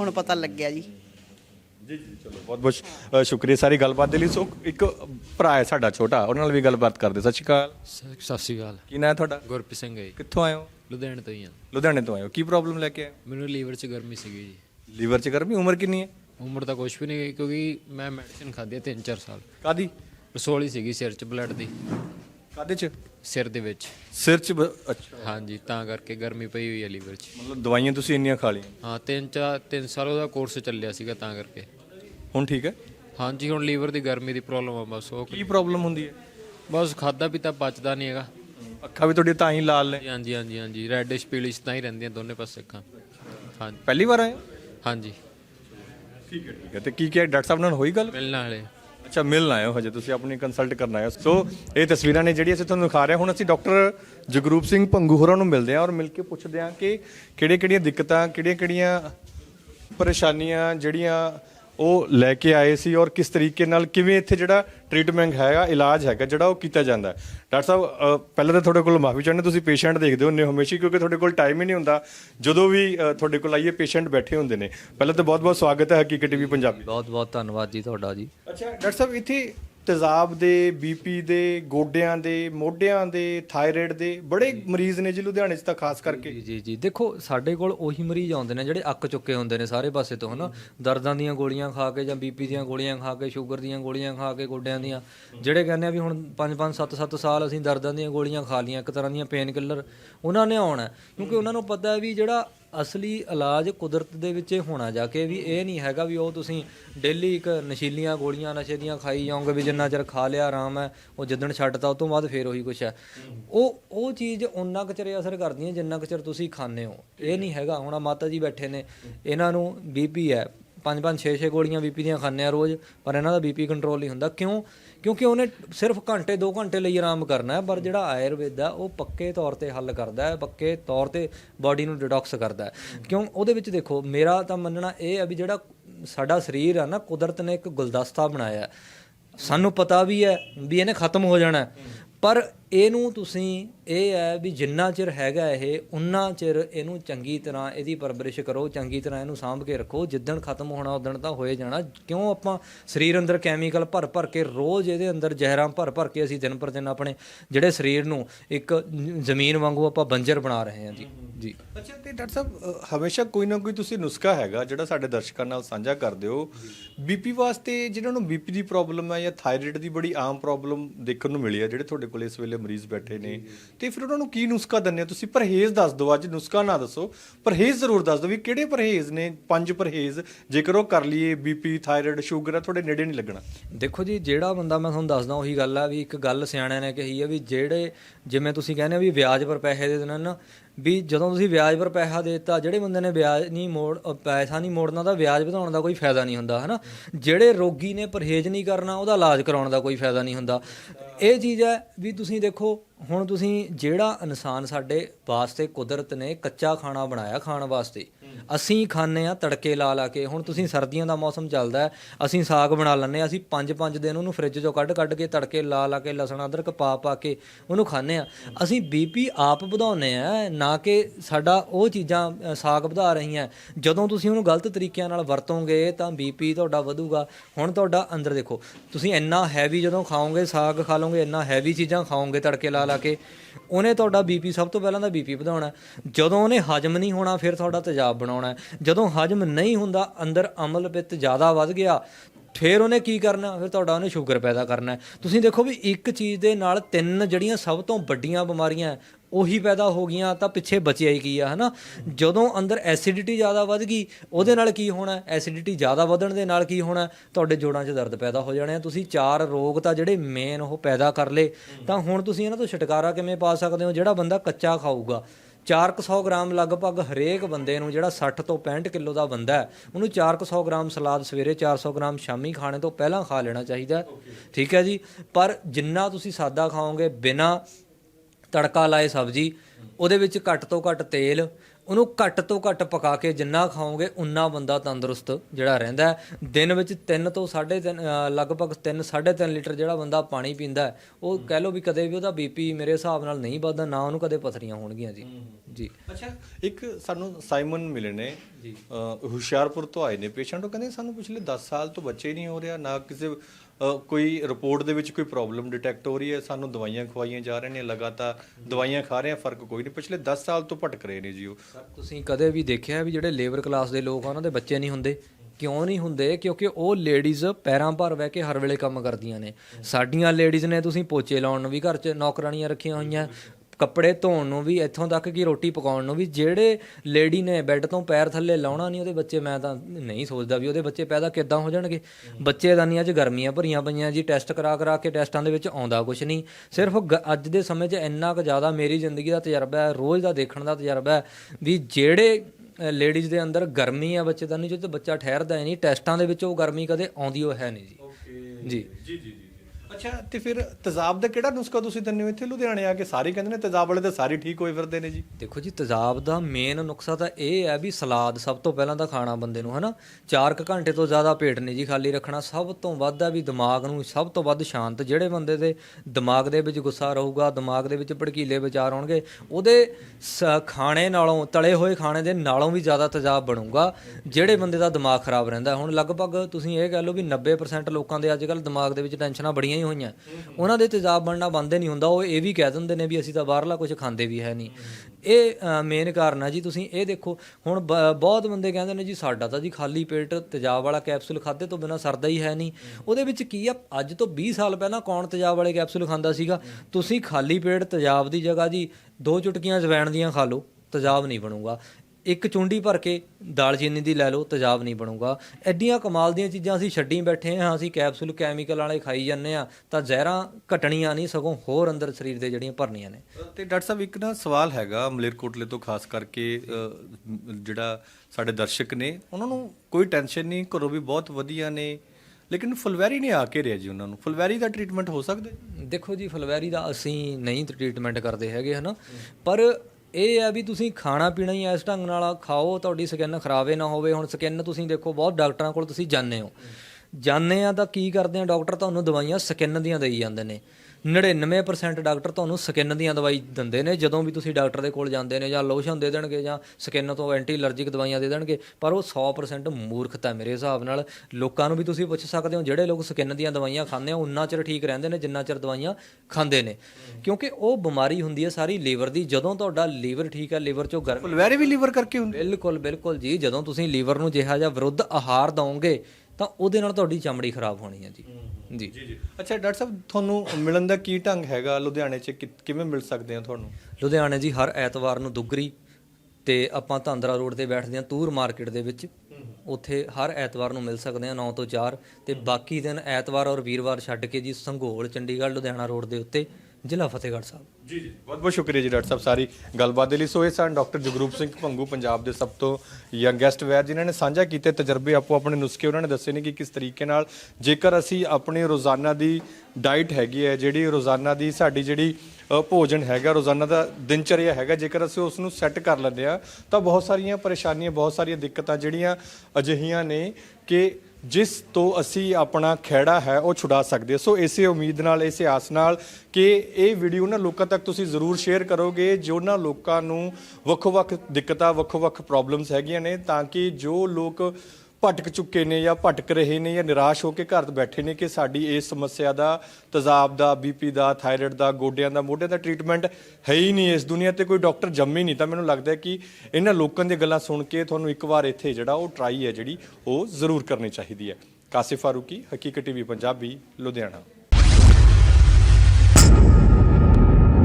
ਹੁਣ ਪਤਾ ਲੱਗਿਆ ਜੀ। ਜੀ ਜੀ ਚਲੋ ਬਹੁਤ ਬਹੁਤ ਅ, ਸ਼ੁਕਰੀਆ ਸਾਰੀ ਗੱਲਬਾਤ ਦੇ ਲਈ। ਸੋ ਇੱਕ ਭਰਾ ਹੈ ਸਾਡਾ ਛੋਟਾ ਉਹਨਾਂ ਨਾਲ ਵੀ ਗੱਲਬਾਤ ਕਰਦੇ। ਸਤਿ ਸ਼੍ਰੀ ਅਕਾਲ। ਸਤਿ ਸ਼੍ਰੀ ਅਕਾਲ। ਕੀ ਨਾਂ ਹੈ ਤੁਹਾਡਾ? ਗੁਰਪ੍ਰੀਤ ਸਿੰਘ ਹੈ ਜੀ। ਕਿੱਥੋਂ ਆਏ ਹੋ? ਲੁਧਿਆਣੇ ਤੋਂ ਹੀ ਆ ਲੁਧਿਆਣੇ ਤੋਂ ਆਏ ਹੋ। ਕੀ ਪ੍ਰੋਬਲਮ ਲੈ ਕੇ ਆਏ ਮੈਨੂੰ ਲੀਵਰ 'ਚ ਗਰਮੀ ਸੀਗੀ ਜੀ। ਲੀਵਰ 'ਚ ਗਰਮੀ? ਉਮਰ ਕਿੰਨੀ ਹੈ? ਉਮਰ ਤਾਂ ਕੁਛ ਵੀ ਨਹੀਂ ਕਿਉਂਕਿ ਮੈਂ ਮੈਡੀਸਿਨ ਖਾਧੀ ਹੈ 3-4 ਸਾਲ। ਕਾਦੀ ਰਸੋਲੀ ਸੀਗੀ ਸਿਰ 'ਚ ਬਲੱਡ ਦੀ। ਕਾਦੇ 'ਚ? ਸਿਰ ਦੇ ਵਿੱਚ। ਸਿਰ 'ਚ ਬ- ਅੱਛਾ। ਹਾਂਜੀ ਤਾਂ ਕਰਕੇ ਗਰਮੀ ਪਈ ਹੋਈ ਹੈ ਲੀਵਰ 'ਚ। ਮਤਲਬ ਦਵਾਈਆਂ ਤੁਸੀਂ ਇੰਨੀਆਂ ਖਾ ਲਈਆਂ? ਹਾਂ ਤਿੰਨ ਚਾਰ ਤਿੰਨ ਸਾਲ ਉਹਦਾ ਕੋਰਸ ਚੱਲਿਆ ਸੀਗਾ ਤਾਂ ਕਰਕੇ। ਹੁਣ ਠੀਕ ਹੈ? ਹਾਂਜੀ ਹੁਣ ਲੀਵਰ ਦੀ ਗਰਮੀ ਦੀ ਪ੍ਰੋਬਲਮ ਆ ਬਸ ਉਹ ਕੀ ਪ੍ਰੋਬਲਮ ਹੁੰਦੀ ਹੈ? ਬਸ ਖਾਦਾ ਪੀਤਾ ਪਚਦਾ ਨਹੀਂ ਹੈਗਾ। ਅੱਖਾਂ ਵੀ ਤੁਹਾਡੀ ਤਾਂ ਹੀ ਲਾਲ ਨੇ। ਹਾਂਜੀ ਹਾਂਜੀ ਹਾਂਜੀ ਰੈਡਿਸ਼ ਪੀਲਿਸ਼ ਤਾਂ ਹੀ ਰਹਿੰਦੀਆਂ ਦੋਨੇ ਪਾਸੇ ਅੱਖਾਂ। ਹਾਂਜੀ। ਪਹਿਲੀ ਵਾਰ ਆਏ ਹੋ? ਹਾਂਜੀ। ਠੀਕ ਹੈ ਠੀਕ ਹੈ। ਤੇ ਕੀ ਕੀ ਡਾਕਟਰ ਸਾਹਿਬ ਨਾਲ ਹੋਈ ਗੱਲ? ਮਿਲਣ ਵਾਲੇ। ਅੱਛਾ ਮਿਲਣ ਆਏ ਹੋ ਹਜੇ, ਤੁਸੀਂ ਆਪਣੀ ਕੰਸਲਟ ਕਰਨ ਆਏ ਹੋ ਸੋ ਇਹ ਤਸਵੀਰਾਂ ਨੇ ਜਿਹੜੀਆਂ ਅਸੀਂ ਤੁਹਾਨੂੰ ਦਿਖਾ ਰਹੇ ਹਾਂ। ਹੁਣ ਅਸੀਂ ਡਾਕਟਰ ਜਗਰੂਪ ਸਿੰਘ ਭੰਗੂ ਹੋਰਾਂ ਨੂੰ ਮਿਲਦੇ ਹਾਂ ਔਰ ਮਿਲ ਕੇ ਪੁੱਛਦੇ ਹਾਂ ਕਿ ਕਿਹੜੀਆਂ ਕਿਹੜੀਆਂ ਦਿੱਕਤਾਂ ਕਿਹੜੀਆਂ ਕਿਹੜੀਆਂ ਪਰੇਸ਼ਾਨੀਆਂ, ਜਿਹੜੀਆਂ ਉਹ ਲੈ ਕੇ ਆਏ ਸੀ ਔਰ ਕਿਸ ਤਰੀਕੇ ਨਾਲ ਕਿਵੇਂ ਇੱਥੇ ਜਿਹੜਾ ਟ੍ਰੀਟਮੈਂਟ ਹੈਗਾ ਇਲਾਜ ਹੈਗਾ ਜਿਹੜਾ ਉਹ ਕੀਤਾ ਜਾਂਦਾ ਹੈ। ਡਾਕਟਰ ਸਾਹਿਬ ਅ, ਪਹਿਲਾਂ ਤਾਂ ਤੁਹਾਡੇ ਕੋਲ ਮਾਫੀ ਚਾਹੁੰਦੇ ਤੁਸੀਂ ਪੇਸ਼ੈਂਟ ਦੇਖਦੇ ਹੁੰਦੇ ਹੋ ਹਮੇਸ਼ਾ ਹੀ ਕਿਉਂਕਿ ਤੁਹਾਡੇ ਕੋਲ ਟਾਈਮ ਹੀ ਨਹੀਂ ਹੁੰਦਾ। ਜਦੋਂ ਵੀ ਅ, ਤੁਹਾਡੇ ਕੋਲ ਆਈਏ ਪੇਸ਼ੈਂਟ ਬੈਠੇ ਹੁੰਦੇ ਨੇ। ਪਹਿਲਾਂ ਤਾਂ ਬਹੁਤ ਬਹੁਤ ਸਵਾਗਤ ਹੈ ਹਕੀਕਤ ਟੀਵੀ ਪੰਜਾਬੀ ਬਹੁਤ ਬਹੁਤ ਧੰਨਵਾਦ ਜੀ ਤੁਹਾਡਾ ਜੀ। ਅੱਛਾ ਡਾਕਟਰ ਸਾਹਿਬ ਇੱਥੇ ਤੇਜ਼ਾਬ ਦੇ ਬੀਪੀ ਦੇ ਗੋਡਿਆਂ ਦੇ ਮੋਢਿਆਂ ਦੇ ਥਾਇਰਾਇਡ ਦੇ ਬੜੇ ਮਰੀਜ਼ ਨੇ ਜੀ ਲੁਧਿਆਣੇ 'ਚ ਤਾਂ ਖਾਸ ਕਰਕੇ। ਜੀ ਜੀ। ਜੀ ਦੇਖੋ ਸਾਡੇ ਕੋਲ ਉਹੀ ਮਰੀਜ਼ ਆਉਂਦੇ ਨੇ ਜਿਹੜੇ ਅੱਕ ਚੁੱਕੇ ਹੁੰਦੇ ਨੇ ਸਾਰੇ ਪਾਸੇ ਤੋਂ ਹਨਾ? ਦਰਦਾਂ ਦੀਆਂ ਗੋਲੀਆਂ ਖਾ ਕੇ ਜਾਂ ਬੀਪੀ ਦੀਆਂ ਗੋਲੀਆਂ ਖਾ ਕੇ ਸ਼ੂਗਰ ਦੀਆਂ ਗੋਲੀਆਂ ਖਾ ਕੇ ਗੋਡਿਆਂ ਦੀਆਂ। ਜਿਹੜੇ ਕਹਿੰਦੇ ਆ ਵੀ ਹੁਣ 5 5 7 7 ਸਾਲ ਅਸੀਂ ਦਰਦਾਂ ਦੀਆਂ ਗੋਲੀਆਂ ਖਾ ਲੀਆਂ ਇੱਕ ਤਰ੍ਹਾਂ ਦੀਆਂ ਪੇਨ ਕਿਲਰ ਉਹਨਾਂ ਨੇ ਆਉਣਾ। ਕਿਉਂਕਿ ਉਹਨਾਂ ਨੂੰ ਪਤਾ ਹੈ ਵੀ ਜਿਹੜਾ ਅਸਲੀ ਇਲਾਜ ਕੁਦਰਤ ਦੇ ਵਿੱਚ ਹੋਣਾ ਜਾ ਕੇ ਵੀ ਇਹ ਨਹੀਂ ਹੈਗਾ ਵੀ ਉਹ ਤੁਸੀਂ ਡੇਲੀ ਇੱਕ ਨਸ਼ੀਲੀਆਂ ਗੋਲੀਆਂ ਨਸ਼ੇ ਦੀਆਂ ਖਾਈ ਜਾਓਗੇ ਵੀ ਜਿੰਨਾ ਚਿਰ ਖਾ ਲਿਆ ਆਰਾਮ ਹੈ, ਉਹ ਜਿੱਦਣ ਛੱਡਤਾ ਉਸ ਤੋਂ ਬਾਅਦ ਫੇਰ ਉਹੀ ਕੁਛ ਹੈ। ਉਹ ਉਹ ਚੀਜ਼ ਉਨਾ ਕੁ ਚਿਰ ਅਸਰ ਕਰਦੀ ਹੈ ਜਿੰਨਾ ਕੁ ਚਿਰ ਤੁਸੀਂ ਖਾਂਦੇ ਹੋ। ਇਹ ਨਹੀਂ ਹੈਗਾ, ਹੁਣ ਮਾਤਾ ਜੀ ਬੈਠੇ ਨੇ, ਇਹਨਾਂ ਨੂੰ ਬੀਪੀ ਹੈ ਪੰਜ ਪੰਜ 6 6 ਗੋਲੀਆਂ ਬੀਪੀ ਦੀਆਂ ਖਾਂਦੇ ਆ ਰੋਜ਼, ਪਰ ਇਹਨਾਂ ਦਾ ਬੀਪੀ ਕੰਟਰੋਲ ਨਹੀਂ ਹੁੰਦਾ। ਕਿਉਂ? ਕਿਉਂਕਿ ਉਹਨੇ ਸਿਰਫ ਘੰਟੇ 2 ਘੰਟੇ ਲਈ ਆਰਾਮ ਕਰਨਾ ਹੈ, ਪਰ ਜਿਹੜਾ ਆਯੁਰਵੇਦ ਆ ਉਹ ਪੱਕੇ ਤੌਰ ਤੇ ਹੱਲ ਕਰਦਾ ਹੈ, ਪੱਕੇ ਤੌਰ ਤੇ ਬਾਡੀ ਨੂੰ ਡਿਟੌਕਸ ਕਰਦਾ ਹੈ। ਕਿਉਂ? ਉਹਦੇ ਵਿੱਚ ਦੇਖੋ, ਮੇਰਾ ਤਾਂ ਮੰਨਣਾ ਇਹ ਹੈ ਵੀ ਜਿਹੜਾ ਸਾਡਾ ਸਰੀਰ ਆ ਨਾ, ਕੁਦਰਤ ਨੇ ਇੱਕ ਗੁਲਦਸਤਾ ਬਣਾਇਆ ਸਾਨੂੰ ਪਤਾ ਵੀ ਹੈ ਵੀ ਇਹਨੇ ਖਤਮ ਹੋ ਜਾਣਾ ਪਰ ਇਹਨੂੰ ਤੁਸੀਂ ਇਹ ਹੈ ਵੀ ਜਿੰਨਾ ਚਿਰ ਹੈਗਾ ਇਹ ਉਨਾ ਚਿਰ ਇਹਨੂੰ ਚੰਗੀ ਤਰ੍ਹਾਂ ਇਹਦੀ ਪਰਵਰਿਸ਼ ਕਰੋ ਚੰਗੀ ਤਰ੍ਹਾਂ ਇਹਨੂੰ ਸਾਂਭ ਕੇ ਰੱਖੋ। ਜਿੱਦਣ ਖਤਮ ਹੋਣਾ ਉਦਣ ਤਾਂ ਹੋਏ ਜਾਣਾ। ਕਿਉਂ ਆਪਾਂ ਸਰੀਰ ਅੰਦਰ ਕੈਮੀਕਲ ਭਰ ਭਰ ਕੇ ਰੋਜ਼ ਇਹਦੇ ਅੰਦਰ ਜ਼ਹਿਰਾਂ ਭਰ ਭਰ ਕੇ ਅਸੀਂ ਦਿਨ ਪਰ ਦਿਨ ਆਪਣੇ ਜਿਹੜੇ ਸਰੀਰ ਨੂੰ ਇੱਕ ਜ਼ਮੀਨ ਵਾਂਗੂ ਆਪਾਂ ਬੰਜਰ ਬਣਾ ਰਹੇ ਹਾਂ ਜੀ। ਜੀ। ਅੱਛਾ ਤੇ ਡਾਕਟਰ ਸਾਹਿਬ ਹਮੇਸ਼ਾ ਕੋਈ ਨਾ ਕੋਈ ਤੁਸੀਂ ਨੁਸਖਾ ਹੈਗਾ ਜਿਹੜਾ ਸਾਡੇ ਦਰਸ਼ਕਾਂ ਨਾਲ ਸਾਂਝਾ ਕਰਦੇ ਹੋ। ਬੀਪੀ ਵਾਸਤੇ ਜਿਹਨਾਂ ਨੂੰ ਬੀਪੀ ਦੀ ਪ੍ਰੋਬਲਮ ਹੈ ਜਾਂ ਥਾਇਰਾਇਡ ਦੀ ਬੜੀ ਆਮ ਪ੍ਰੋਬਲਮ ਦੇਖਣ ਨੂੰ ਮਿਲੀ ਹੈ ਜਿਹੜੇ ਤੁਹਾਡੇ ਕੋਲ ਇਸ ਵੇਲੇ ਮਰੀਜ਼ ਬੈਠੇ ਨੇ। ਤੇ ਫਿਰ ਉਹਨਾਂ ਨੂੰ ਕੀ ਨੁਸਖਾ ਦਿੰਦੇ ਹੋ ਤੁਸੀਂ ਪਰਹੇਜ਼ ਦੱਸ ਦਿਓ, ਅੱਜ ਨੁਸਖਾ ਨਾ ਦੱਸੋ। ਪਰਹੇਜ਼ ਜ਼ਰੂਰ ਦੱਸ ਦਿਓ ਵੀ ਕਿਹੜੇ ਪਰਹੇਜ਼ ਨੇ? ਪੰਜ ਪਰਹੇਜ਼। ਜੇਕਰ ਉਹ ਕਰ ਲਈਏ ਬੀਪੀ ਥਾਇਰਾਇਡ, ਸ਼ੂਗਰ ਆ, ਤੁਹਾਡੇ ਨੇੜੇ ਨਹੀਂ ਲੱਗਣਾ। ਦੇਖੋ ਜੀ, ਜਿਹੜਾ ਬੰਦਾ ਮੈਂ ਤੁਹਾਨੂੰ ਦੱਸਦਾ, ਉਹੀ ਗੱਲ ਆ ਵੀ ਇੱਕ ਗੱਲ ਸਿਆਣਿਆਂ ਨੇ ਕਹੀ ਆ ਵੀ ਜਿਹੜੇ, ਜਿਵੇਂ ਤੁਸੀਂ ਕਹਿੰਦੇ ਹੋ ਵੀ ਵਿਆਜ ਪਰ ਪੈਸੇ ਦੇ ਦੇਣਾ ਨਾ ਵੀ ਜਦੋਂ ਤੁਸੀਂ ਵਿਆਜ ਪਰ ਪੈਸਾ ਦੇ ਦਿੱਤਾ ਜਿਹੜੇ ਬੰਦੇ ਨੇ ਵਿਆਜ ਨਹੀਂ ਮੋੜ ਅ, ਪੈਸਾ ਨਹੀਂ ਮੋੜਨਾ ਤਾਂ ਵਿਆਜ ਵਧਾਉਣ ਦਾ ਕੋਈ ਫਾਇਦਾ ਨਹੀਂ ਹੁੰਦਾ ਹਨਾ? ਜਿਹੜੇ ਰੋਗੀ ਨੇ ਪਰਹੇਜ਼ ਨਹੀਂ ਕਰਨਾ ਉਹਦਾ ਇਲਾਜ ਕਰਾਉਣ ਦਾ ਕੋਈ ਫਾਇਦਾ ਨਹੀਂ ਹੁੰਦਾ। ਇਹ ਚੀਜ਼ ਹੈ ਵੀ ਤੁਸੀਂ ਦੇਖੋ ਹੁਣ ਤੁਸੀਂ ਜਿਹੜਾ ਇਨਸਾਨ ਸਾਡੇ ਵਾਸਤੇ ਕੁਦਰਤ ਨੇ ਕੱਚਾ ਖਾਣਾ ਬਣਾਇਆ ਖਾਣ ਵਾਸਤੇ ਅਸੀਂ ਖਾਂਦੇ ਆ ਤੜਕੇ ਲਾ ਲਾ ਕੇ। ਹੁਣ ਤੁਸੀਂ ਸਰਦੀਆਂ ਦਾ ਮੌਸਮ ਚੱਲਦਾ ਹੈ ਅਸੀਂ ਸਾਗ ਬਣਾ ਲੈਂਦੇ ਹਾਂ ਅਸੀਂ ਪੰਜ ਪੰਜ ਦਿਨ ਉਹਨੂੰ ਫ੍ਰਿਜ ਚੋਂ ਕੱਢ ਕੱਢ ਕੇ ਤੜਕੇ ਲਾ ਲਾ ਕੇ ਲਸਣ ਅਦਰਕ ਪਾ ਪਾ ਕੇ ਉਹਨੂੰ ਖਾਂਦੇ ਆ ਅਸੀਂ ਬੀਪੀ ਆਪ ਵਧਾਉਂਦੇ ਆ ਨਾ ਕਿ ਸਾਡਾ ਉਹ ਚੀਜ਼ਾਂ ਅ, ਸਾਗ ਵਧਾ ਰਹੀਆਂ ਜਦੋਂ ਤੁਸੀਂ ਉਹਨੂੰ ਗਲਤ ਤਰੀਕਿਆਂ ਨਾਲ ਵਰਤੋਗੇ ਤਾਂ ਬੀਪੀ ਤੁਹਾਡਾ ਵਧੂਗਾ। ਹੁਣ ਤੁਹਾਡਾ ਅੰਦਰ ਦੇਖੋ ਤੁਸੀਂ ਇੰਨਾ ਹੈਵੀ ਜਦੋਂ ਖਾਓਗੇ ਸਾਗ ਖਾ ਲਓਗੇ ਇੰਨਾ ਹੈਵੀ ਚੀਜ਼ਾਂ ਖਾਓਗੇ ਤੜਕੇ ਲਾ ਲਾ ਕੇ ਉਹਨੇ ਤੁਹਾਡਾ ਬੀਪੀ ਸਭ ਤੋਂ ਪਹਿਲਾਂ ਤਾਂ ਬੀਪੀ ਵਧਾਉਣਾ ਜਦੋਂ ਉਹਨੇ ਹਜਮ ਨਹੀਂ ਹੋਣਾ ਫਿਰ ਤੁਹਾਡਾ ਤੇਜ਼ਾਬ ਬਣਾਉਣਾ ਜਦੋਂ ਹਜਮ ਨਹੀਂ ਹੁੰਦਾ, ਅੰਦਰ ਅਮਲ ਪਿੱਤ ਜ਼ਿਆਦਾ ਵੱਧ ਗਿਆ, ਫਿਰ ਉਹਨੇ ਕੀ ਕਰਨਾ? ਫਿਰ ਤੁਹਾਡਾ ਉਹਨੇ ਸ਼ੂਗਰ ਪੈਦਾ ਕਰਨਾ ਤੁਸੀਂ ਦੇਖੋ ਵੀ ਇੱਕ ਚੀਜ਼ ਦੇ ਨਾਲ ਤਿੰਨ ਜਿਹੜੀਆਂ ਸਭ ਤੋਂ ਵੱਡੀਆਂ ਬਿਮਾਰੀਆਂ ਉਹੀ ਪੈਦਾ ਹੋ ਗਈਆਂ, ਤਾਂ ਪਿੱਛੇ ਬਚਿਆ ਹੀ ਕੀ ਆ, ਹਨਾ? ਜਦੋਂ ਅੰਦਰ ਐਸਿਡਿਟੀ ਜ਼ਿਆਦਾ ਵੱਧ ਗਈ, ਉਹਦੇ ਨਾਲ ਕੀ ਹੋਣਾ ਐਸਿਡਿਟੀ ਜ਼ਿਆਦਾ ਵਧਣ ਦੇ ਨਾਲ ਕੀ ਹੋਣਾ ਤੁਹਾਡੇ ਜੋੜਾਂ 'ਚ ਦਰਦ ਪੈਦਾ ਹੋ ਜਾਣੇ ਆ। ਤੁਸੀਂ ਚਾਰ ਰੋਗ ਤਾਂ ਜਿਹੜੇ ਮੇਨ ਉਹ ਪੈਦਾ ਕਰ ਲਏ, ਤਾਂ ਹੁਣ ਤੁਸੀਂ ਇਹਨਾਂ ਤੋਂ ਛੁਟਕਾਰਾ ਕਿਵੇਂ ਪਾ ਸਕਦੇ ਹੋ? ਜਿਹੜਾ ਬੰਦਾ ਕੱਚਾ ਖਾਊਗਾ। 400 ਗ੍ਰਾਮ ਲਗਭਗ ਹਰੇਕ ਬੰਦੇ ਨੂੰ ਜਿਹੜਾ 60 ਤੋਂ 65 ਕਿਲੋ ਦਾ ਬੰਦਾ ਹੈ ਉਹਨੂੰ 400 ਗ੍ਰਾਮ ਸਲਾਦ ਸਵੇਰੇ 400 ਗ੍ਰਾਮ ਸ਼ਾਮੀ ਖਾਣੇ ਤੋਂ ਪਹਿਲਾਂ ਖਾ ਲੈਣਾ ਚਾਹੀਦਾ। ਠੀਕ ਹੈ ਜੀ? ਪਰ ਜਿੰਨਾ ਤੁਸੀਂ ਸਾਦਾ ਖਾਓਗੇ ਬਿਨਾ ਤੜਕਾ ਲਾਏ ਸਬਜ਼ੀ ਉਹਦੇ ਵਿੱਚ ਘੱਟ ਤੋਂ ਘੱਟ ਤੇਲ ਉਹਨੂੰ ਘੱਟ ਤੋਂ ਘੱਟ ਪਕਾ ਕੇ ਜਿੰਨਾ ਖਾਓਗੇ ਉਨਾ ਬੰਦਾ ਤੰਦਰੁਸਤ ਜਿਹੜਾ ਰਹਿੰਦਾ ਹੈ। ਦਿਨ ਵਿੱਚ 3 ਤੋਂ 3.5 ਲਗਭਗ 3 3.5 ਲੀਟਰ ਜਿਹੜਾ ਬੰਦਾ ਪਾਣੀ ਪੀਂਦਾ ਉਹ ਕਹਿ ਲਓ ਵੀ ਕਦੇ ਵੀ ਉਹਦਾ ਬੀਪੀ ਮੇਰੇ ਹਿਸਾਬ ਨਾਲ ਨਹੀਂ ਵੱਧਦਾ ਨਾ ਉਹਨੂੰ ਕਦੇ ਪਥਰੀਆਂ ਹੋਣਗੀਆਂ ਜੀ। ਜੀ। ਅੱਛਾ ਇੱਕ ਸਾਨੂੰ ਸਾਈਮਨ ਮਿਲੇ ਨੇ ਹੁਸ਼ਿਆਰਪੁਰ ਤੋਂ ਆਏ ਨੇ ਪੇਸ਼ੈਂਟ। ਉਹ ਕਹਿੰਦੇ ਸਾਨੂੰ ਪਿਛਲੇ 10 ਸਾਲ ਤੋਂ ਬੱਚੇ ਨਹੀਂ ਹੋ ਰਿਹਾ ਨਾ ਕਿਸੇ ਅ, ਕੋਈ ਰਿਪੋਰਟ ਦੇ ਵਿੱਚ ਕੋਈ ਪ੍ਰੋਬਲਮ ਡਿਟੈਕਟ ਹੋ ਰਹੀ ਹੈ। ਸਾਨੂੰ ਦਵਾਈਆਂ ਖਵਾਈਆਂ ਜਾ ਰਹੇ ਨੇ ਲਗਾਤਾਰ ਦਵਾਈਆਂ ਖਾ ਰਹੇ ਆ ਫ਼ਰਕ ਕੋਈ ਨਹੀਂ। ਪਿਛਲੇ 10 ਸਾਲ ਤੋਂ ਭਟਕ ਰਹੇ ਨੇ ਜੀ ਉਹ। ਤੁਸੀਂ ਕਦੇ ਵੀ ਦੇਖਿਆ ਵੀ ਜਿਹੜੇ ਲੇਬਰ ਕਲਾਸ ਦੇ ਲੋਕ ਆ ਉਹਨਾਂ ਦੇ ਬੱਚੇ ਨਹੀਂ ਹੁੰਦੇ? ਕਿਉਂ ਨਹੀਂ ਹੁੰਦੇ? ਕਿਉਂਕਿ ਉਹ ਲੇਡੀਜ਼ ਪੈਰਾਂ ਭਰ ਬਹਿ ਕੇ ਹਰ ਵੇਲੇ ਕੰਮ ਕਰਦੀਆਂ ਨੇ। ਸਾਡੀਆਂ ਲੇਡੀਜ਼ ਨੇ ਤੁਸੀਂ ਪੋਚੇ ਲਾਉਣ ਨੂੰ ਵੀ ਘਰ 'ਚ ਨੌਕਰਾਨੀਆਂ ਰੱਖੀਆਂ ਹੋਈਆਂ ਕੱਪੜੇ ਧੋਣ ਨੂੰ ਵੀ ਇੱਥੋਂ ਤੱਕ ਕਿ ਰੋਟੀ ਪਕਾਉਣ ਨੂੰ ਵੀ ਜਿਹੜੇ ਲੇਡੀ ਨੇ ਬੈੱਡ ਤੋਂ ਪੈਰ ਥੱਲੇ ਲਾਉਣਾ ਨਹੀਂ ਉਹਦੇ ਬੱਚੇ ਮੈਂ ਤਾਂ ਨਹੀਂ ਸੋਚਦਾ ਵੀ ਉਹਦੇ ਬੱਚੇ ਪੈਦਾ ਕਿੱਦਾਂ ਹੋ ਜਾਣਗੇ। ਬੱਚੇਦਾਨੀਆਂ 'ਚ ਗਰਮੀਆਂ ਭਰੀਆਂ ਪਈਆਂ ਜੀ ਟੈਸਟ ਕਰਾ ਕਰਾ ਕੇ ਟੈਸਟਾਂ ਦੇ ਵਿੱਚ ਆਉਂਦਾ ਕੁਝ ਨਹੀਂ। ਸਿਰਫ ਅੱਜ ਦੇ ਸਮੇਂ 'ਚ ਇੰਨਾ ਕੁ ਜ਼ਿਆਦਾ ਮੇਰੀ ਜ਼ਿੰਦਗੀ ਦਾ ਤਜਰਬਾ ਹੈ ਰੋਜ਼ ਦਾ ਦੇਖਣ ਦਾ ਤਜਰਬਾ ਹੈ ਵੀ ਜਿਹੜੇ ਲੇਡੀਜ਼ ਦੇ ਅੰਦਰ ਗਰਮੀ ਆ ਬੱਚੇਦਾਨੀ 'ਚ ਤੇ ਬੱਚਾ ਠਹਿਰਦਾ ਹੀ ਨਹੀਂ ਟੈਸਟਾਂ ਦੇ ਵਿੱਚ ਉਹ ਗਰਮੀ ਕਦੇ ਆਉਂਦੀ ਉਹ ਹੈ ਨਹੀਂ ਜੀ। ਜੀ ਜੀ ਜੀ। ਅੱਛਾ, ਤੇ ਫਿਰ ਤਜਾਬ ਦਾ ਕਿਹੜਾ ਨੁਸਖਾ ਤੁਸੀਂ ਦਿੰਦੇ ਹੋ? ਇੱਥੇ ਲੁਧਿਆਣੇ ਆ ਕੇ ਸਾਰੇ ਕਹਿੰਦੇ ਨੇ ਤਜਾਬ ਵਾਲੇ ਤਾਂ ਸਾਰੇ ਠੀਕ ਹੋਏ ਫਿਰਦੇ ਨੇ ਜੀ। ਦੇਖੋ ਜੀ, ਤਜਾਬ ਦਾ ਮੇਨ ਨੁਕਸਾ ਤਾਂ ਇਹ ਹੈ ਵੀ ਸਲਾਦ ਸਭ ਤੋਂ ਪਹਿਲਾਂ ਤਾਂ ਖਾਣਾ ਬੰਦੇ ਨੂੰ, ਹਨਾ? 4 ਕੁ ਘੰਟੇ ਤੋਂ ਜ਼ਿਆਦਾ ਪੇਟ ਨਹੀਂ ਜੀ ਖਾਲੀ ਰੱਖਣਾ, ਸਭ ਤੋਂ ਵੱਧ ਆ ਵੀ ਦਿਮਾਗ ਨੂੰ ਸਭ ਤੋਂ ਵੱਧ ਸ਼ਾਂਤ ਜਿਹੜੇ ਬੰਦੇ ਦੇ ਦਿਮਾਗ ਦੇ ਵਿੱਚ ਗੁੱਸਾ ਰਹੂਗਾ, ਦਿਮਾਗ ਦੇ ਵਿੱਚ ਭੜਕੀਲੇ ਵਿਚਾਰ ਆਉਣਗੇ, ਉਹਦੇ ਸ- ਖਾਣੇ ਨਾਲੋਂ, ਤਲੇ ਹੋਏ ਖਾਣੇ ਦੇ ਨਾਲੋਂ ਵੀ ਜ਼ਿਆਦਾ ਤਜਾਬ ਬਣੂਗਾ, ਜਿਹੜੇ ਬੰਦੇ ਦਾ ਦਿਮਾਗ ਖਰਾਬ ਰਹਿੰਦਾ। ਹੁਣ ਲਗਭਗ ਤੁਸੀਂ ਇਹ ਕਹਿ ਲਓ ਵੀ 90% ਲੋਕਾਂ ਦੇ ਅੱਜ ਕੱਲ ਦਿਮਾਗ ਦੇ ਵਿੱਚ ਟੈਨਸ਼ਨਾਂ ਬੜੀਆਂ ਹੀ ਹੋਈਆਂ। ਉਹਨਾਂ ਦੇ ਤੇਜ਼ਾਬ ਬਣਨਾ ਬੰਦ ਹੀ ਨਹੀਂ ਹੁੰਦਾ। ਉਹ ਇਹ ਵੀ ਕਹਿ ਦਿੰਦੇ ਨੇ ਵੀ ਅਸੀਂ ਤਾਂ ਬਾਹਰਲਾ ਕੁਝ ਖਾਂਦੇ ਵੀ ਹੈ ਨਹੀਂ। ਇਹ ਮੇਨ ਕਾਰਨ ਹੈ ਜੀ। ਤੁਸੀਂ ਇਹ ਦੇਖੋ, ਹੁਣ ਬ- ਬਹੁਤ ਬੰਦੇ ਕਹਿੰਦੇ ਨੇ ਜੀ, ਸਾਡਾ ਤਾਂ ਜੀ ਖਾਲੀ ਪੇਟ ਤੇਜ਼ਾਬ ਵਾਲਾ ਕੈਪਸੂਲ ਖਾਦੇ ਤੋਂ ਬਿਨਾ ਸਰਦਾ ਹੀ ਹੈ ਨਹੀਂ। ਉਹਦੇ ਵਿੱਚ ਕੀ ਆ, ਅੱਜ ਤੋਂ 20 ਸਾਲ ਪਹਿਲਾਂ ਕੌਣ ਤੇਜ਼ਾਬ ਵਾਲੇ ਕੈਪਸੂਲ ਖਾਂਦਾ ਸੀਗਾ? ਤੁਸੀਂ ਖਾਲੀ ਪੇਟ ਤੇਜ਼ਾਬ ਦੀ ਜਗ੍ਹਾ ਜੀ, ਦੋ ਚੁਟਕੀਆਂ ਜਵੈਣ ਦੀਆਂ ਖਾ ਲਓ, ਤੇਜ਼ਾਬ ਨਹੀਂ ਬਣੂਗਾ। ਇੱਕ ਚੁੰਡੀ ਭਰ ਕੇ ਦਾਲਚੀਨੀ ਦੀ ਲੈ ਲਓ ਤੇਜ਼ਾਬ ਨਹੀਂ ਬਣੂਗਾ। ਐਡੀਆਂ ਕਮਾਲ ਦੀਆਂ ਚੀਜ਼ਾਂ ਅਸੀਂ ਛੱਡੀ ਬੈਠੇ ਹਾਂ ਅਸੀਂ ਕੈਪਸੂਲ ਕੈਮੀਕਲ ਵਾਲੇ ਖਾਈ ਜਾਂਦੇ ਆ ਤਾਂ ਜ਼ਹਿਰਾਂ ਘਟਣੀਆਂ ਨਹੀਂ ਸਗੋਂ ਹੋਰ ਅੰਦਰ ਸਰੀਰ ਦੇ ਜਿਹੜੀਆਂ ਭਰਨੀਆਂ ਨੇ। ਤੇ ਡਾਕਟਰ ਸਾਹਿਬ ਇੱਕ ਨਾ ਸਵਾਲ ਹੈਗਾ ਮਲੇਰਕੋਟਲੇ ਤੋਂ ਖਾਸ ਕਰਕੇ ਜਿਹੜਾ ਸਾਡੇ ਦਰਸ਼ਕ ਨੇ ਉਹਨਾਂ ਨੂੰ ਕੋਈ ਟੈਨਸ਼ਨ ਨਹੀਂ ਘਰੋਂ ਵੀ ਬਹੁਤ ਵਧੀਆ ਨੇ ਲੇਕਿਨ ਫੁਲਵੈਰੀ ਨਹੀਂ ਆ ਕੇ ਰਿਹਾ ਜੀ ਉਹਨਾਂ ਨੂੰ। ਫੁਲਵੈਰੀ ਦਾ ਟ੍ਰੀਟਮੈਂਟ ਹੋ ਸਕਦਾ? ਦੇਖੋ ਜੀ ਫਲਵੈਰੀ ਦਾ ਅਸੀਂ ਨਹੀਂ ਟ੍ਰੀਟਮੈਂਟ ਕਰਦੇ ਹੈਗੇ ਹਨਾ? ਪਰ ਇਹ ਆ ਵੀ ਤੁਸੀਂ ਖਾਣਾ ਪੀਣਾ ਹੀ ਇਸ ਢੰਗ ਨਾਲ ਖਾਓ, ਤੁਹਾਡੀ ਸਕਿਨ ਖਰਾਬੇ ਨਾ ਹੋਵੇ। ਹੁਣ ਸਕਿਨ ਤੁਸੀਂ ਦੇਖੋ, ਬਹੁਤ ਡਾਕਟਰਾਂ ਕੋਲ ਤੁਸੀਂ ਜਾਂਦੇ ਹੋ। ਜਾਂਦੇ ਆ ਤਾਂ ਕੀ ਕਰਦੇ ਆ, ਡਾਕਟਰ ਤੁਹਾਨੂੰ ਦਵਾਈਆਂ ਸਕਿਨ ਦੀਆਂ ਦੇਈ ਜਾਂਦੇ ਨੇ। 99% ਡਾਕਟਰ ਤੁਹਾਨੂੰ ਸਕਿਨ ਦੀਆਂ ਦਵਾਈ ਦਿੰਦੇ ਨੇ ਜਦੋਂ ਵੀ ਤੁਸੀਂ ਡਾਕਟਰ ਦੇ ਕੋਲ ਜਾਂਦੇ ਨੇ ਜਾਂ ਲੋਸ਼ਨ ਦੇ ਦੇਣਗੇ ਜਾਂ ਸਕਿਨ ਤੋਂ ਐਂਟੀ ਅਲਰਜੀਕ ਦਵਾਈਆਂ ਦੇ ਦੇਣਗੇ ਪਰ ਉਹ 100% ਮੂਰਖਤਾ ਹੈ ਮੇਰੇ ਹਿਸਾਬ ਨਾਲ। ਲੋਕਾਂ ਨੂੰ ਵੀ ਤੁਸੀਂ ਪੁੱਛ ਸਕਦੇ ਹੋ ਜਿਹੜੇ ਲੋਕ ਸਕਿਨ ਦੀਆਂ ਦਵਾਈਆਂ ਖਾਂਦੇ ਆ ਉਨਾ ਚਿਰ ਠੀਕ ਰਹਿੰਦੇ ਨੇ ਜਿੰਨਾ ਚਿਰ ਦਵਾਈਆਂ ਖਾਂਦੇ ਨੇ। ਕਿਉਂਕਿ ਉਹ ਬਿਮਾਰੀ ਹੁੰਦੀ ਹੈ ਸਾਰੀ ਲੀਵਰ ਦੀ ਜਦੋਂ ਤੁਹਾਡਾ ਲੀਵਰ ਠੀਕ ਹੈ ਲੀਵਰ ਚੋਂ ਗਰਮ ਫੁਲਵੈਰੀ ਵੀ ਲੀਵਰ ਕਰਕੇ ਹੁੰਦੀ ਬਿਲਕੁਲ ਬਿਲਕੁਲ ਜੀ ਜਦੋਂ ਤੁਸੀਂ ਲੀਵਰ ਨੂੰ ਜਿਹਾ ਜਿਹਾ ਵਿਰੁੱਧ ਆਹਾਰ ਦਵੋਗੇ ਤਾਂ ਉਹਦੇ ਨਾਲ ਤੁਹਾਡੀ ਚਮੜੀ ਖਰਾਬ ਹੋਣੀ ਹੈ ਜੀ। ਜੀ। ਜੀ ਅੱਛਾ ਡਾਕਟਰ ਸਾਹਿਬ ਤੁਹਾਨੂੰ ਮਿਲਣ ਦਾ ਕੀ ਢੰਗ ਹੈਗਾ? ਲੁਧਿਆਣੇ 'ਚ ਕਿ- ਕਿਵੇਂ ਮਿਲ ਸਕਦੇ ਆ ਤੁਹਾਨੂੰ? ਲੁਧਿਆਣੇ ਜੀ ਹਰ ਐਤਵਾਰ ਨੂੰ ਦੁੱਗਰੀ ਤੇ ਆਪਾਂ ਧਾਂਦਰਾ ਰੋਡ ਤੇ ਬੈਠਦੇ ਹਾਂ ਤੂਰ ਮਾਰਕੀਟ ਦੇ ਵਿੱਚ। ਉੱਥੇ ਹਰ ਐਤਵਾਰ ਨੂੰ ਮਿਲ ਸਕਦੇ ਹਾਂ 9 ਤੋਂ 4 ਤੇ ਬਾਕੀ ਦਿਨ ਐਤਵਾਰ ਔਰ ਵੀਰਵਾਰ ਛੱਡ ਕੇ ਜੀ ਸੰਘੋਲ ਚੰਡੀਗੜ੍ਹ ਲੁਧਿਆਣਾ ਰੋਡ ਦੇ ਉੱਤੇ ਜ਼ਿਲ੍ਹਾ ਫਤਿਹਗੜ੍ਹ ਸਾਹਿਬ। ਜੀ ਜੀ। ਬਹੁਤ ਬਹੁਤ ਸ਼ੁਕਰੀਆ ਜੀ ਡਾਕਟਰ ਸਾਹਿਬ ਸਾਰੀ ਗੱਲਬਾਤ ਦੇ ਲਈ। ਸੋ ਇਹ ਸਨ ਡਾਕਟਰ ਜਗਰੂਪ ਸਿੰਘ ਭੰਗੂ ਪੰਜਾਬ ਦੇ ਸਭ ਤੋਂ ਯੰਗੈਸਟ ਵੈਦ ਜਿਨ੍ਹਾਂ ਨੇ ਸਾਂਝਾ ਕੀਤੇ ਤਜਰਬੇ ਆਪੋ ਆਪਣੇ ਨੁਸਖੇ। ਉਹਨਾਂ ਨੇ ਦੱਸੇ ਨੇ ਕਿ ਕਿਸ ਤਰੀਕੇ ਨਾਲ ਜੇਕਰ ਅਸੀਂ ਆਪਣੀ ਰੋਜ਼ਾਨਾ ਦੀ ਡਾਈਟ ਹੈਗੀ ਹੈ ਜਿਹੜੀ ਰੋਜ਼ਾਨਾ ਦੀ ਸਾਡੀ ਜਿਹੜੀ ਅ, ਭੋਜਨ ਹੈਗਾ ਰੋਜ਼ਾਨਾ ਦਾ ਦਿਨਚਰਿਆ ਹੈਗਾ ਜੇਕਰ ਅਸੀਂ ਉਸ ਨੂੰ ਸੈੱਟ ਕਰ ਲੈਂਦੇ ਆ ਤਾਂ ਬਹੁਤ ਸਾਰੀਆਂ ਪਰੇਸ਼ਾਨੀਆਂ ਬਹੁਤ ਸਾਰੀਆਂ ਦਿੱਕਤਾਂ ਜਿਹੜੀਆਂ ਅਜਿਹੀਆਂ ਨੇ ਕਿ ਜਿਸ ਤੋਂ ਅਸੀਂ ਆਪਣਾ ਖਹਿੜਾ ਹੈ, ਉਹ ਛੁਡਾ ਸਕਦੇ ਸੋ ਇਸੇ ਉਮੀਦ ਨਾਲ, ਇਸੇ ਆਸ ਨਾਲ ਕਿ ਇਹ ਵੀਡੀਓ ਨਾ ਲੋਕਾਂ ਤੱਕ ਤੁਸੀਂ ਜ਼ਰੂਰ ਸ਼ੇਅਰ ਕਰੋਗੇ, ਜੋ ਨਾ ਲੋਕਾਂ ਨੂੰ ਵੱਖੋ-ਵੱਖ ਦਿੱਕਤਾਂ, ਵੱਖੋ-ਵੱਖ ਪ੍ਰੋਬਲਮਸ ਹੈਗੀਆਂ ਨੇ, ਤਾਂ ਕਿ ਜੋ ਲੋਕ ਭਟਕ ਚੁੱਕੇ ਨੇ ਜਾਂ ਭਟਕ ਰਹੇ ਨੇ ਜਾਂ ਨਿਰਾਸ਼ ਹੋ ਕੇ ਘਰ ਬੈਠੇ ਨੇ ਕਿ ਸਾਡੀ ਇਸ ਸਮੱਸਿਆ ਦਾ, ਤਜ਼ਾਬ ਦਾ ਬੀਪੀ ਦਾ, ਥਾਇਰਾਇਡ ਦਾ, ਗੋਡਿਆਂ ਦਾ, ਮੋਢਿਆਂ ਦਾ ਟ੍ਰੀਟਮੈਂਟ ਹੈ ਹੀ ਨਹੀਂ ਇਸ ਦੁਨੀਆ ਤੇ, ਕੋਈ ਡਾਕਟਰ ਜੰਮੇ ਨਹੀਂ। ਤਾਂ ਮੈਨੂੰ ਲੱਗਦਾ ਕਿ ਇਹਨਾਂ ਲੋਕਾਂ ਦੀਆਂ ਗੱਲਾਂ ਸੁਣ ਕੇ ਤੁਹਾਨੂੰ ਇੱਕ ਵਾਰ ਇੱਥੇ ਜਿਹੜਾ ਉਹ ਟਰਾਈ ਹੈ ਜਿਹੜੀ ਉਹ ਜ਼ਰੂਰ ਕਰਨੀ ਚਾਹੀਦੀ ਹੈ। ਕਾਸਿਫ ਫਾਰੂਕੀ, ਹਕੀਕਤ ਟੀਵੀ, ਪੰਜਾਬੀ, ਲੁਧਿਆਣਾ।